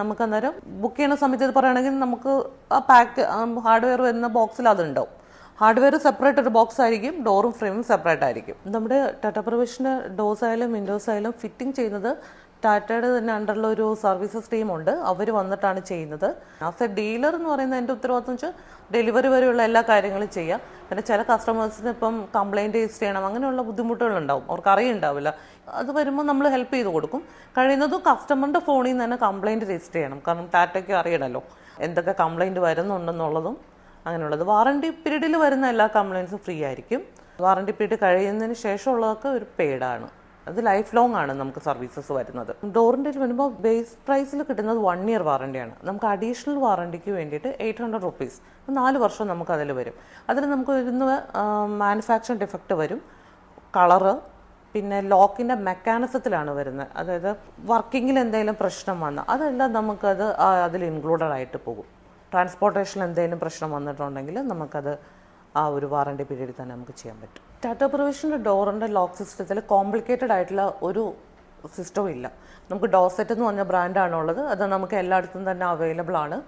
A: നമുക്ക് അന്നേരം ബുക്ക് ചെയ്യുന്ന സമയത്ത് ഇത് പറയുകയാണെങ്കിൽ നമുക്ക് ആ പാക്ക് ഹാർഡ്വെയർ വരുന്ന ബോക്സിൽ അതുണ്ടാവും ഹാർഡ്വെയർ സെപ്പറേറ്റ് ഒരു ബോക്സ് ആയിരിക്കും ഡോറും ഫ്രെയിമും സെപ്പറേറ്റ് ആയിരിക്കും. നമ്മുടെ ടാറ്റ പ്രൊവിഷന് ഡോസ് ആയാലും വിൻഡോസ് ആയാലും ഫിറ്റിംഗ് ചെയ്യുന്നത് ടാറ്റയുടെ തന്നെ അണ്ടറിൽ ഒരു സർവീസസ് ടീമുണ്ട്. അവർ വന്നിട്ടാണ് ചെയ്യുന്നത്. ആസ് എ ഡീലർ എന്ന് പറയുന്നത് എന്റെ ഉത്തരവാദിത്വം വെച്ചാൽ ഡെലിവറി വരെയുള്ള എല്ലാ കാര്യങ്ങളും ചെയ്യാം. പിന്നെ ചില കസ്റ്റമേഴ്സിന് ഇപ്പം കംപ്ലൈന്റ് രജിസ്റ്റർ ചെയ്യണം അങ്ങനെയുള്ള ബുദ്ധിമുട്ടുകളുണ്ടാവും അവർക്ക് അറിയുണ്ടാവില്ല. അത് വരുമ്പോൾ നമ്മൾ ഹെൽപ്പ് ചെയ്ത് കൊടുക്കും. കഴിയുന്നതും കസ്റ്റമറിന്റെ ഫോണിൽ നിന്ന് തന്നെ കംപ്ലൈന്റ് രജിസ്റ്റർ ചെയ്യണം. കാരണം ടാറ്റയ്ക്ക് അറിയണമല്ലോ എന്തൊക്കെ കംപ്ലൈന്റ് വരുന്നുണ്ടെന്നുള്ളതും അങ്ങനെയുള്ളത്. വാറണ്ടി പീരീഡിൽ വരുന്ന എല്ലാ കംപ്ലയിൻസും ഫ്രീ ആയിരിക്കും. വാറണ്ടി പീരീഡ് കഴിയുന്നതിന് ശേഷമുള്ളതൊക്കെ ഒരു പെയ്ഡാണ് അത് ലൈഫ് ലോങ് ആണ് നമുക്ക് സർവീസസ് വരുന്നത്. ഡോറിന്റെ വരുമ്പോൾ ബേസ് പ്രൈസിൽ കിട്ടുന്നത് വൺ ഇയർ വാറണ്ടിയാണ് നമുക്ക് അഡീഷണൽ വാറണ്ടിക്ക് വേണ്ടിയിട്ട് എയ്റ്റ് ഹൺഡ്രഡ് റുപ്പീസ് നാല് വർഷം നമുക്ക് അതിൽ വരും. അതിൽ നമുക്ക് വരുന്ന മാനുഫാക്ചറിങ് ഡിഫക്റ്റ് വരും. കളറ് പിന്നെ ലോക്കിന്റെ മെക്കാനിസത്തിലാണ് വരുന്നത്. അതായത് വർക്കിങ്ങിൽ എന്തെങ്കിലും പ്രശ്നം വന്നാൽ അതെല്ലാം നമുക്കത് അതിൽ ഇൻക്ലൂഡഡ് ആയിട്ട് പോകും. ട്രാൻസ്പോർട്ടേഷനിൽ എന്തെങ്കിലും പ്രശ്നം വന്നിട്ടുണ്ടെങ്കിൽ നമുക്കത് ആ ഒരു വാറണ്ടി പീരീഡിൽ തന്നെ നമുക്ക് ചെയ്യാൻ പറ്റും. ടാറ്റാ പ്രൊവിഷന്റെ ഡോറിന്റെ ലോക്ക് സിസ്റ്റത്തിൽ കോംപ്ലിക്കേറ്റഡ് ആയിട്ടുള്ള ഒരു സിസ്റ്റവും ഇല്ല. നമുക്ക് ഡോസെറ്റ് എന്ന് പറഞ്ഞ ബ്രാൻഡാണുള്ളത് അത് നമുക്ക് എല്ലായിടത്തും തന്നെ അവൈലബിൾ ആണ്.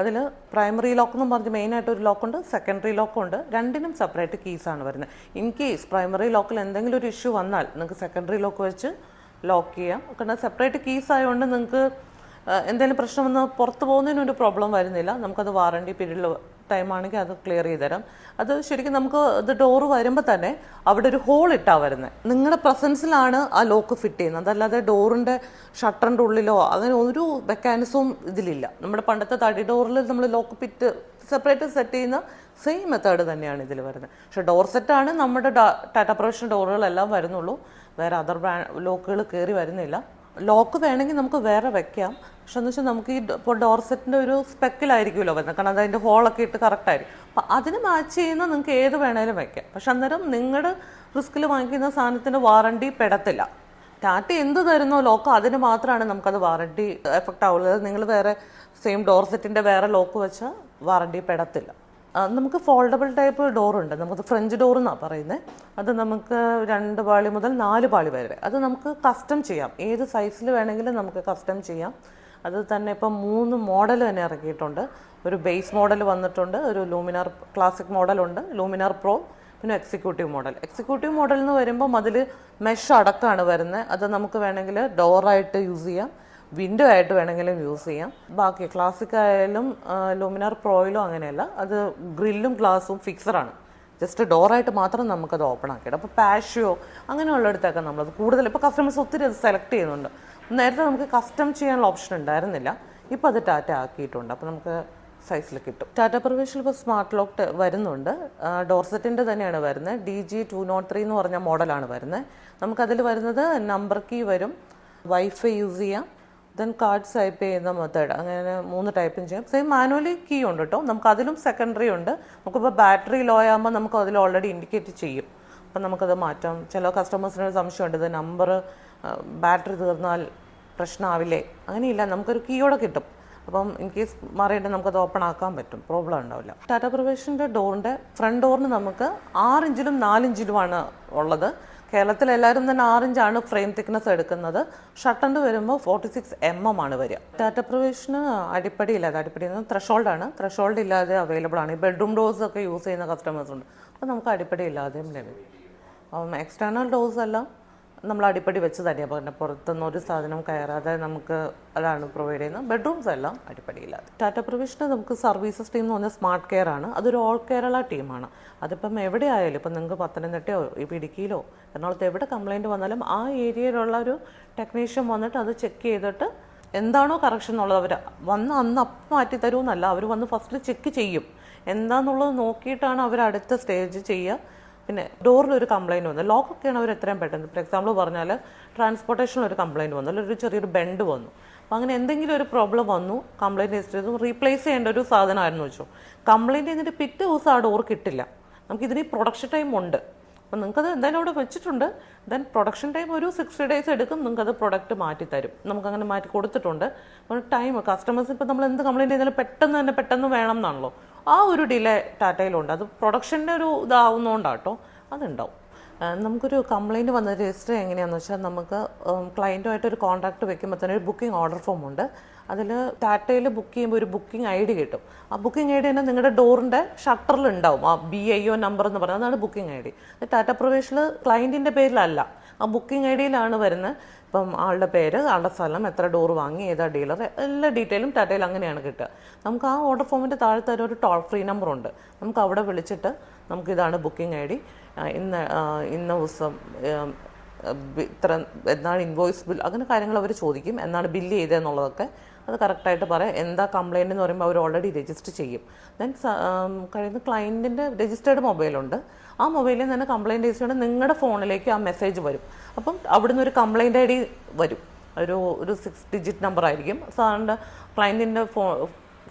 A: അതിൽ പ്രൈമറി ലോക്ക് എന്ന് പറഞ്ഞ് മെയിനായിട്ട് ഒരു ലോക്കുണ്ട് സെക്കൻഡറി ലോക്കുണ്ട് രണ്ടിനും സെപ്പറേറ്റ് കീസാണ് വരുന്നത്. ഇൻ കേസ് പ്രൈമറി ലോക്കിൽ എന്തെങ്കിലും ഒരു ഇഷ്യൂ വന്നാൽ നിങ്ങൾക്ക് സെക്കൻഡറി ലോക്ക് വെച്ച് ലോക്ക് ചെയ്യാം. കാരണം സെപ്പറേറ്റ് കീസ് ആയതുകൊണ്ട് നിങ്ങൾക്ക് എന്തെങ്കിലും പ്രശ്നം വന്ന് പുറത്ത് പോകുന്നതിനൊരു പ്രോബ്ലം വരുന്നില്ല. നമുക്കത് വാറണ്ടി പീരീഡിൽ ടൈം ആണെങ്കിൽ അത് ക്ലിയർ ചെയ്ത് തരാം. അത് ശരിക്കും നമുക്ക് ഇത് ഡോറ് വരുമ്പോൾ തന്നെ അവിടെ ഒരു ഹോൾ ഇട്ടാ വരുന്നത് നിങ്ങളുടെ പ്രസൻസിലാണ് ആ ലോക്ക് ഫിറ്റ് ചെയ്യുന്നത്. അതല്ലാതെ ഡോറിന്റെ ഷട്ടറിന്റെ ഉള്ളിലോ അങ്ങനെ ഒരു മെക്കാനിസവും ഇതിലില്ല. നമ്മുടെ പണ്ടത്തെ തടി ഡോറിൽ നമ്മൾ ലോക്ക് പിറ്റ് സെപ്പറേറ്റ് സെറ്റ് ചെയ്യുന്ന സെയിം മെത്തേഡ് തന്നെയാണ് ഇതിൽ വരുന്നത്. പക്ഷെ ഡോർ സെറ്റാണ് നമ്മുടെ ടാറ്റ പ്രൊഫഷൻ ഡോറുകളെല്ലാം വരുന്നുള്ളൂ. വേറെ അതർ ബ്രാൻഡ് ലോക്കുകൾ കയറി വരുന്നില്ല. ലോക്ക് വേണമെങ്കിൽ നമുക്ക് വേറെ വെക്കാം. പക്ഷെ എന്ന് വെച്ചാൽ നമുക്ക് ഈ ഇപ്പോൾ ഡോർസെറ്റിന്റെ ഒരു സ്പെക്കിലായിരിക്കുമല്ലോ വരുന്നത്. കാരണം അതിന്റെ ഹോളൊക്കെ ഇട്ട് കറക്റ്റായിരിക്കും അപ്പം അതിന് മാച്ച് ചെയ്യുന്ന നിങ്ങൾക്ക് ഏത് വേണേലും വയ്ക്കാം പക്ഷെ അന്നേരം നിങ്ങളുടെ റിസ്കിൽ വാങ്ങിക്കുന്ന സാധനത്തിന്റെ വാറണ്ടി പെടത്തില്ല. ടാറ്റ എന്ത് തരുന്നോ ലോക്ക് അതിന് മാത്രമാണ് നമുക്കത് വാറണ്ടി എഫക്റ്റ് ആവുള്ളത് നിങ്ങൾ വേറെ സെയിം ഡോർ സെറ്റിന്റെ വേറെ ലോക്ക് വെച്ചാൽ വാറണ്ടി പെടത്തില്ല. നമുക്ക് ഫോൾഡബിൾ ടൈപ്പ് ഡോറുണ്ട് നമുക്ക് ഫ്രഞ്ച് ഡോർ എന്നാണ് പറയുന്നത് അത് നമുക്ക് രണ്ട് പാളി മുതൽ നാല് പാളി വരെ. അത് നമുക്ക് കസ്റ്റം ചെയ്യാം. ഏത് സൈസിൽ വേണമെങ്കിലും നമുക്ക് കസ്റ്റം ചെയ്യാം. അത് തന്നെ ഇപ്പം മൂന്ന് മോഡൽ തന്നെ ഇറക്കിയിട്ടുണ്ട്. ഒരു ബേസ് മോഡൽ വന്നിട്ടുണ്ട് ഒരു ലൂമിനാർ ക്ലാസിക് മോഡലുണ്ട് ലൂമിനാർ പ്രോ പിന്നെ എക്സിക്യൂട്ടീവ് മോഡൽ എക്സിക്യൂട്ടീവ് മോഡൽ എന്ന് വരുമ്പോൾ അതിൽ മെഷ് അടക്കമാണ് വരുന്നത് അത് നമുക്ക് വേണമെങ്കിൽ ഡോറായിട്ട് യൂസ് ചെയ്യാം വിൻഡോ ആയിട്ട് വേണമെങ്കിലും യൂസ് ചെയ്യാം. ബാക്കി ക്ലാസിക് ആയാലും ലൂമിനാർ പ്രോയിലും അങ്ങനെയല്ല. അത് ഗ്രില്ലും ഗ്ലാസും ഫിക്സറാണ് ജസ്റ്റ് ഡോറായിട്ട് മാത്രം നമുക്കത് ഓപ്പൺ ആക്കിയിട്ട് അപ്പോൾ പാഷ്യോ അങ്ങനെയുള്ളിടത്തൊക്കെ നമ്മളത് കൂടുതൽ ഇപ്പോൾ കസ്റ്റമേഴ്സ് ഒത്തിരി അത് സെലക്ട് ചെയ്യുന്നുണ്ട്. നേരത്തെ നമുക്ക് കസ്റ്റം ചെയ്യാനുള്ള ഓപ്ഷൻ ഉണ്ടായിരുന്നില്ല. ഇപ്പോൾ അത് ടാറ്റ ആക്കിയിട്ടുണ്ട്. അപ്പോൾ നമുക്ക് സൈസിൽ കിട്ടും. ടാറ്റ പ്രവേശിൽ ഇപ്പോൾ സ്മാർട്ട് ലോക്ക് വരുന്നുണ്ട്. ഡോർസെറ്റിന്റെ തന്നെയാണ് വരുന്നത്. D G two nought three എന്ന് പറഞ്ഞ മോഡലാണ് വരുന്നത്. നമുക്കതിൽ വരുന്നത് നമ്പർ കീ വരും. വൈഫൈ യൂസ് ചെയ്യാം. ദെൻ കാർഡ് സ്വൈപ്പ് ചെയ്യുന്ന മെത്തേഡ് അങ്ങനെ മൂന്ന് ടൈപ്പും ചെയ്യാം. സെയിം മാനുവലി കീ ഉണ്ട് കേട്ടോ നമുക്ക് അതിലും സെക്കൻഡറി ഉണ്ട്. നമുക്കിപ്പോൾ ബാറ്ററി ലോ ആകുമ്പോൾ നമുക്ക് അതിൽ ഓൾറെഡി ഇൻഡിക്കേറ്റ് ചെയ്യും. അപ്പം നമുക്കത് മാറ്റാം. ചില കസ്റ്റമേഴ്സിനൊരു സംശയമുണ്ട്. ഇത് നമ്പർ ബാറ്ററി തീർന്നാൽ പ്രശ്നമാവില്ലേ അങ്ങനെയില്ല നമുക്കൊരു കീയോടെ കിട്ടും. അപ്പം ഇൻ കേസ് മാറിയിട്ട് നമുക്കത് ഓപ്പൺ ആക്കാൻ പറ്റും. പ്രോബ്ലം ഉണ്ടാവില്ല. ടാറ്റ പ്രൊവേഷന്റെ ഡോറിന്റെ ഫ്രണ്ട് ഡോറിന് നമുക്ക് ആറിഞ്ചിലും നാലിഞ്ചിലുമാണ് ഉള്ളത്. കേരളത്തിൽ എല്ലാവരും തന്നെ ആറിഞ്ചാണ് ഫ്രെയിം തിക്നെസ് എടുക്കുന്നത്. ഷട്ടറിന്റെ വരുമ്പോൾ ഫോർട്ടി സിക്സ് എം എം ആണ് വരിക. ടാറ്റ പ്രൊവേഷന് അടിപ്പടി ഇല്ലാതെ അടിപ്പടി എന്ന് ആണ്. ത്രഷോൾഡ് ഇല്ലാതെ അവൈലബിൾ ആണ്. ഈ ബെഡ്റൂം ഡോർസ് ഒക്കെ യൂസ് ചെയ്യുന്ന കസ്റ്റമേഴ്സ് ഉണ്ട്. അപ്പോൾ നമുക്ക് അടിപ്പടി ഇല്ലാതെയും ലഭിക്കും. അപ്പം എക്സ്റ്റേണൽ ഡോസ് എല്ലാം നമ്മൾ അടിപ്പടി വെച്ച് തന്നെയാണ് പറഞ്ഞത് പുറത്തുനിന്ന് ഒരു സാധനം കയറാതെ നമുക്ക് അതാണ് പ്രൊവൈഡ് ചെയ്യുന്നത്. ബെഡ്റൂംസ് എല്ലാം അടിപ്പടിയില്ലാതെ ടാറ്റ പ്രൊവിഷന് നമുക്ക് സർവീസസ് ടീം എന്ന് പറഞ്ഞാൽ സ്മാർട്ട് കെയർ ആണ്. അതൊരു ഓൾ കേരള ടീമാണ് അതിപ്പം എവിടെ ആയാലും ഇപ്പം നിങ്ങൾക്ക് പത്തനംതിട്ടയോ ഇപ്പം ഇടുക്കിയിലോ എറണാകുളത്ത് എവിടെ കംപ്ലൈന്റ് വന്നാലും ആ ഏരിയയിലുള്ള ഒരു ടെക്നീഷ്യൻ വന്നിട്ട് അത് ചെക്ക് ചെയ്തിട്ട് എന്താണോ കറക്ഷൻ എന്നുള്ളത് അവർ വന്ന് അന്ന് അപ്പം മാറ്റി തരുമെന്നല്ല അവർ വന്ന് ഫസ്റ്റ് ചെക്ക് ചെയ്യും. എന്താന്നുള്ളത് നോക്കിയിട്ടാണ് അവർ അടുത്ത സ്റ്റേജ് ചെയ്യുക. പിന്നെ ഡോറിൽ ഒരു കംപ്ലൈന്റ് വന്നു. ലോക്കൊക്കെയാണ് അവർ എത്രയും പെട്ടെന്ന്. ഫോർ എക്സാമ്പിൾ പറഞ്ഞാൽ ട്രാൻസ്പോർട്ടേഷനിൽ ഒരു കംപ്ലൈന്റ് വന്നു. അല്ലെങ്കിൽ ഒരു ചെറിയൊരു ബെൻഡ് വന്നു. അപ്പോൾ അങ്ങനെ എന്തെങ്കിലും ഒരു പ്രോബ്ലം വന്നു കംപ്ലൈന്റ് രജിസ്റ്റർ ചെയ്തു. റീപ്ലേസ് ചെയ്യേണ്ട ഒരു സാധനമായിരുന്നു വെച്ചു. കംപ്ലൈന്റ് ചെയ്തിട്ട് പിറ്റേ ദിവസം ആ ഡോർ കിട്ടില്ല. നമുക്ക് ഇതിന് പ്രൊഡക്ഷൻ ടൈം ഉണ്ട്. അപ്പം നിങ്ങൾക്കത് എന്തായാലും അവിടെ വെച്ചിട്ടുണ്ട്. ദെൻ പ്രൊഡക്ഷൻ ടൈം ഒരു സിക്സ്റ്റി ഡേയ്സ് എടുക്കും. നിങ്ങൾക്കത് പ്രൊഡക്റ്റ് മാറ്റി തരും. നമുക്കങ്ങനെ മാറ്റി കൊടുത്തിട്ടുണ്ട്. അപ്പോൾ ടൈം കസ്റ്റമേഴ്സ് ഇപ്പോൾ നമ്മൾ എന്ത് കംപ്ലൈന്റ് ചെയ്താലും പെട്ടെന്ന് തന്നെ പെട്ടെന്ന് വേണം എന്നാണല്ലോ. ആ ഒരു ഡിലേ ടാറ്റയിലുണ്ട്. അത് പ്രൊഡക്ഷന്റെ ഒരു ഇതാവുന്നതുകൊണ്ടാട്ടോ അതുണ്ടാവും. നമുക്കൊരു കംപ്ലയിന്റ് വന്ന രജിസ്റ്റർ എങ്ങനെയാണെന്ന് വെച്ചാൽ നമുക്ക് ക്ലയന്റുമായിട്ട് ഒരു കോൺട്രാക്ട് വെക്കുമ്പോൾ തന്നെ ഒരു ബുക്കിംഗ് ഓർഡർ ഫോം ഉണ്ട് അതിൽ ടാറ്റയിൽ ബുക്ക് ചെയ്യുമ്പോൾ ഒരു ബുക്കിംഗ് ഐ ഡി കിട്ടും. ആ ബുക്കിംഗ് ഐ ഡി തന്നെ നിങ്ങളുടെ ഡോറിന്റെ ഷട്ടറിൽ ഉണ്ടാവും ആ ബി ഐ ഒ നമ്പർ എന്ന് പറയുന്നത് അതാണ് booking I D. Tata Pravesh ക്ലയന്റിന്റെ പേരിലല്ല. ആ ബുക്കിംഗ് ഐ ഡിയിലാണ് വരുന്നത്. ഇപ്പം ആളുടെ പേര് ആളുടെ സ്ഥലം എത്ര ഡോർ വാങ്ങി ഏതാ ഡീലർ എല്ലാ ഡീറ്റെയിലും ടാറ്റയിൽ അങ്ങനെയാണ് കിട്ടുക. നമുക്ക് ആ ഓർഡർ ഫോമിന്റെ താഴെ തരം ഒരു ടോൾ ഫ്രീ നമ്പർ ഉണ്ട്. നമുക്ക് അവിടെ വിളിച്ചിട്ട് നമുക്ക് ഇതാണ് ബുക്കിംഗ് ഐ ഡി. ഇന്ന് ഇന്ന ദിവസം ഇത്ര എന്നാണ് ഇൻവോയ്സ് ബിൽ അങ്ങനെ കാര്യങ്ങൾ അവർ ചോദിക്കും. എന്നാണ് ബില്ല് ചെയ്തതെന്നുള്ളതൊക്കെ അത് കറക്റ്റായിട്ട് പറയാം. എന്താ കംപ്ലയിന്റ് എന്ന് പറയുമ്പോൾ അവർ ഓൾറെഡി രജിസ്റ്റർ ചെയ്യും. ദെൻ കഴിയുന്ന ക്ലയന്റിന്റെ രജിസ്റ്റേർഡ് മൊബൈലുണ്ട് ആ മൊബൈലിൽ തന്നെ കംപ്ലയിന്റ് രജിസ്റ്റർ നിങ്ങളുടെ ഫോണിലേക്ക് ആ മെസ്സേജ് വരും. അപ്പം അവിടുന്ന് ഒരു കംപ്ലയിന്റ് ഐ ഡി വരും. ഒരു ഒരു സിക്സ് ഡിജിറ്റ് നമ്പർ ആയിരിക്കും. സാറിന്റെ ക്ലയന്റിന്റെ ഫോ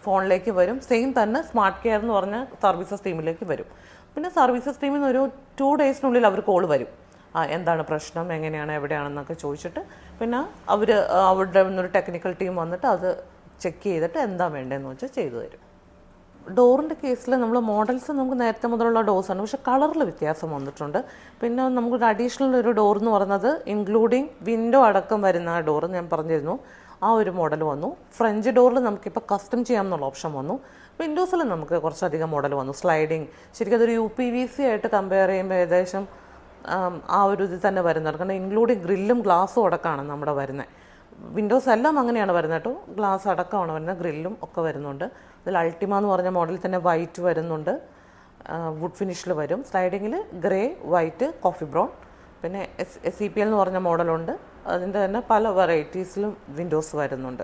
A: ഫോണിലേക്ക് വരും. സെയിം തന്നെ സ്മാർട്ട് കെയർ എന്ന് പറഞ്ഞ സർവീസസ് ടീമിലേക്ക് വരും. പിന്നെ സർവീസസ് ടീമിൽ നിന്ന് ഒരു ടു ഡേയ്സിനുള്ളിൽ അവർ കോൾ വരും. എന്താണ് പ്രശ്നം? എങ്ങനെയാണ്? എവിടെയാണെന്നൊക്കെ ചോദിച്ചിട്ട് പിന്നെ അവർ അവരുടെ ഒരു ടെക്നിക്കൽ ടീം വന്നിട്ട് അത് ചെക്ക് ചെയ്തിട്ട് എന്താ വേണ്ടതെന്ന് വെച്ചാൽ ചെയ്തു തരും. ഡോറിന്റെ കേസിൽ നമ്മൾ മോഡൽസ് നമുക്ക് നേരത്തെ മുതലുള്ള ഡോസാണ് പക്ഷെ കളറിൽ വ്യത്യാസം വന്നിട്ടുണ്ട്. പിന്നെ നമുക്കൊരു അഡീഷണൽ ഒരു ഡോർ എന്ന് പറയുന്നത് ഇൻക്ലൂഡിങ് വിൻഡോ അടക്കം വരുന്ന ഡോർ ഞാൻ പറഞ്ഞിരുന്നു. ആ ഒരു മോഡൽ വന്നു. ഫ്രഞ്ച് ഡോറിൽ നമുക്കിപ്പോൾ കസ്റ്റം ചെയ്യാമെന്നുള്ള ഓപ്ഷൻ വന്നു. വിൻഡോസിൽ നമുക്ക് കുറച്ചധികം മോഡൽ വന്നു. സ്ലൈഡിങ് ശരിക്കും അതൊരു യു പി വി സി ആയിട്ട് കമ്പയർ ചെയ്യുമ്പോൾ ഏകദേശം ആം, ഒരു ഇതിൽ തന്നെ വരുന്നത്. കാരണം ഇൻക്ലൂഡിങ് ഗ്രില്ലും ഗ്ലാസ്സും അടക്കമാണ് നമ്മുടെ വരുന്നത്. വിൻഡോസ് എല്ലാം അങ്ങനെയാണ് വരുന്നത് കേട്ടോ. ഗ്ലാസ് അടക്കമാണ് വരുന്നത്. ഗ്രില്ലും ഒക്കെ വരുന്നുണ്ട്. അതിൽ അൾട്ടിമ എന്ന് പറഞ്ഞ മോഡലിൽ തന്നെ വൈറ്റ് വരുന്നുണ്ട്. വുഡ് ഫിനിഷിൽ വരും. സ്ലൈഡിങ്ങിൽ ഗ്രേ വൈറ്റ് കോഫി ബ്രൗൺ പിന്നെ S S C P L എന്ന് പറഞ്ഞ മോഡലുണ്ട് അതിന്റെ തന്നെ പല വെറൈറ്റീസിലും വിൻഡോസ് വരുന്നുണ്ട്.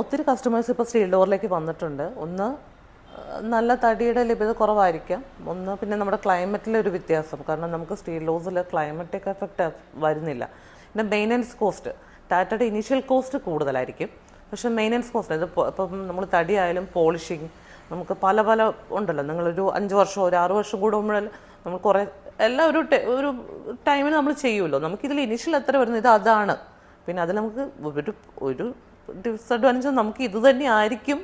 A: ഒത്തിരി കസ്റ്റമേഴ്സ് ഇപ്പോൾ സ്റ്റീൽ ഡോറിലേക്ക് വന്നിട്ടുണ്ട്. ഒന്ന് നല്ല തടിയുടെ ലഭ്യത കുറവായിരിക്കാം. ഒന്ന് പിന്നെ നമ്മുടെ ക്ലൈമറ്റിലെ ഒരു വ്യത്യാസം. കാരണം നമുക്ക് സ്റ്റീൽ ലോസിൽ ക്ലൈമറ്റിക് എഫക്റ്റ് വരുന്നില്ല. പിന്നെ മെയിന്റനൻസ് കോസ്റ്റ് ടാറ്റയുടെ ഇനീഷ്യൽ കോസ്റ്റ് കൂടുതലായിരിക്കും. പക്ഷെ മെയിന്റനൻസ് കോസ്റ്റ് ഇത് ഇപ്പം നമ്മൾ തടിയായാലും പോളിഷിങ് നമുക്ക് പല പല ഉണ്ടല്ലോ. നിങ്ങളൊരു അഞ്ച് വർഷം ഒരു ആറ് വർഷം കൂടുമ്പോഴല്ല നമ്മൾ കുറേ എല്ലാം ഒരു ഒരു ടൈമിൽ നമ്മൾ ചെയ്യുമല്ലോ. നമുക്കിതിൽ ഇനീഷ്യൽ എത്ര വരുന്നത് ഇത് അതാണ്. പിന്നെ അത് നമുക്ക് ഒരു ഒരു ഡിസഡ്വാന്റേജ് നമുക്ക് ഇത് തന്നെ ആയിരിക്കും.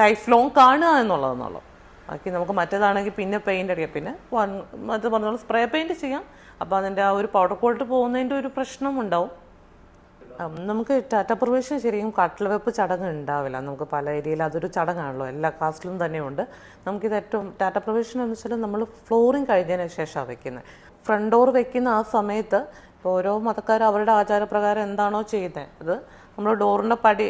A: ലൈഫ് ലോങ് കാണുക എന്നുള്ളതെന്നുള്ളത് ബാക്കി നമുക്ക് മറ്റേതാണെങ്കിൽ പിന്നെ പെയിന്റ് അടിക്കാം. പിന്നെ വൺ മറ്റേ പറഞ്ഞോളൂ സ്പ്രേ പെയിന്റ് ചെയ്യാം. അപ്പോൾ അതിന്റെ ആ ഒരു പൗഡർ കോട്ട് പോകുന്നതിന്റെ ഒരു പ്രശ്നം ഉണ്ടാവും. നമുക്ക് ടാറ്റ പ്രവേശനം ശരിക്കും കട്ടിൽ വെപ്പ് ചടങ്ങ് ഉണ്ടാവില്ല. നമുക്ക് പല ഏരിയയിൽ അതൊരു ചടങ്ങാണല്ലോ. എല്ലാ കാസ്റ്റിലും തന്നെയുണ്ട്. നമുക്കിത് ഏറ്റവും ടാറ്റ പ്രവേശനം എന്ന് വെച്ചാൽ നമ്മൾ ഫ്ലോറിങ് കഴിഞ്ഞതിന് ശേഷമാണ് വെക്കുന്നത് ഫ്രണ്ട് ഡോർ വെക്കുന്ന ആ സമയത്ത് ഇപ്പോൾ ഓരോ മതക്കാർ അവരുടെ ആചാരപ്രകാരം എന്താണോ ചെയ്യുന്നത് അത് നമ്മൾ ഡോറിന്റെ പടി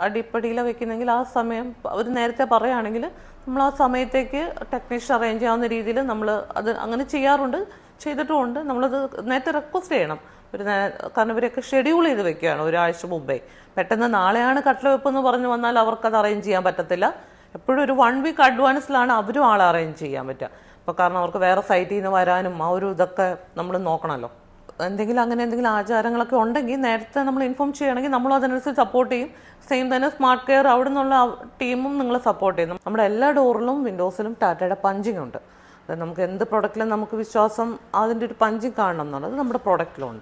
A: അടിപ്പടിയിലാണ് വെക്കുന്നെങ്കിൽ ആ സമയം അവർ നേരത്തെ പറയുകയാണെങ്കിൽ നമ്മൾ ആ സമയത്തേക്ക് ടെക്നീഷ്യൻ അറേഞ്ച് ചെയ്യാവുന്ന രീതിയിൽ നമ്മൾ അത് അങ്ങനെ ചെയ്യാറുണ്ട് ചെയ്തിട്ടുമുണ്ട്. നമ്മളത് നേരത്തെ റിക്വസ്റ്റ് ചെയ്യണം. ഒരു കാരണം ഇവരൊക്കെ ഷെഡ്യൂൾ ചെയ്ത് വെക്കുകയാണ് ഒരാഴ്ച മുമ്പേ. പെട്ടെന്ന് നാളെയാണ് കട്ടിൽ വെപ്പ് എന്ന് പറഞ്ഞു വന്നാൽ അവർക്കത് അറേഞ്ച് ചെയ്യാൻ പറ്റത്തില്ല. എപ്പോഴും ഒരു വൺ വീക്ക് അഡ്വാൻസിലാണ് അവരും ആളെ അറേഞ്ച് ചെയ്യാൻ പറ്റുക. അപ്പോൾ കാരണം അവർക്ക് വേറെ സൈറ്റിൽ നിന്ന് വരാനും ആ ഒരു ഇതൊക്കെ നമ്മൾ നോക്കണമല്ലോ. എന്തെങ്കിലും അങ്ങനെ എന്തെങ്കിലും ആചാരങ്ങളൊക്കെ ഉണ്ടെങ്കിൽ നേരത്തെ നമ്മൾ ഇൻഫോം ചെയ്യുകയാണെങ്കിൽ നമ്മൾ അതിനനുസരിച്ച് സപ്പോർട്ട് ചെയ്യും. സെയിം തന്നെ സ്മാർട്ട് കെയർ അവിടെ നിന്നുള്ള ടീമും നിങ്ങളെ സപ്പോർട്ട് ചെയ്യും നമ്മുടെ എല്ലാ ഡോറിലും വിൻഡോസിലും ടാറ്റയുടെ പഞ്ചിങ് ഉണ്ട്. നമുക്ക് എന്ത് പ്രൊഡക്റ്റിലും നമുക്ക് വിശ്വാസം അതിന്റെ ഒരു പഞ്ചിങ് കാണണം എന്നുള്ളത് നമ്മുടെ പ്രൊഡക്റ്റിലുണ്ട്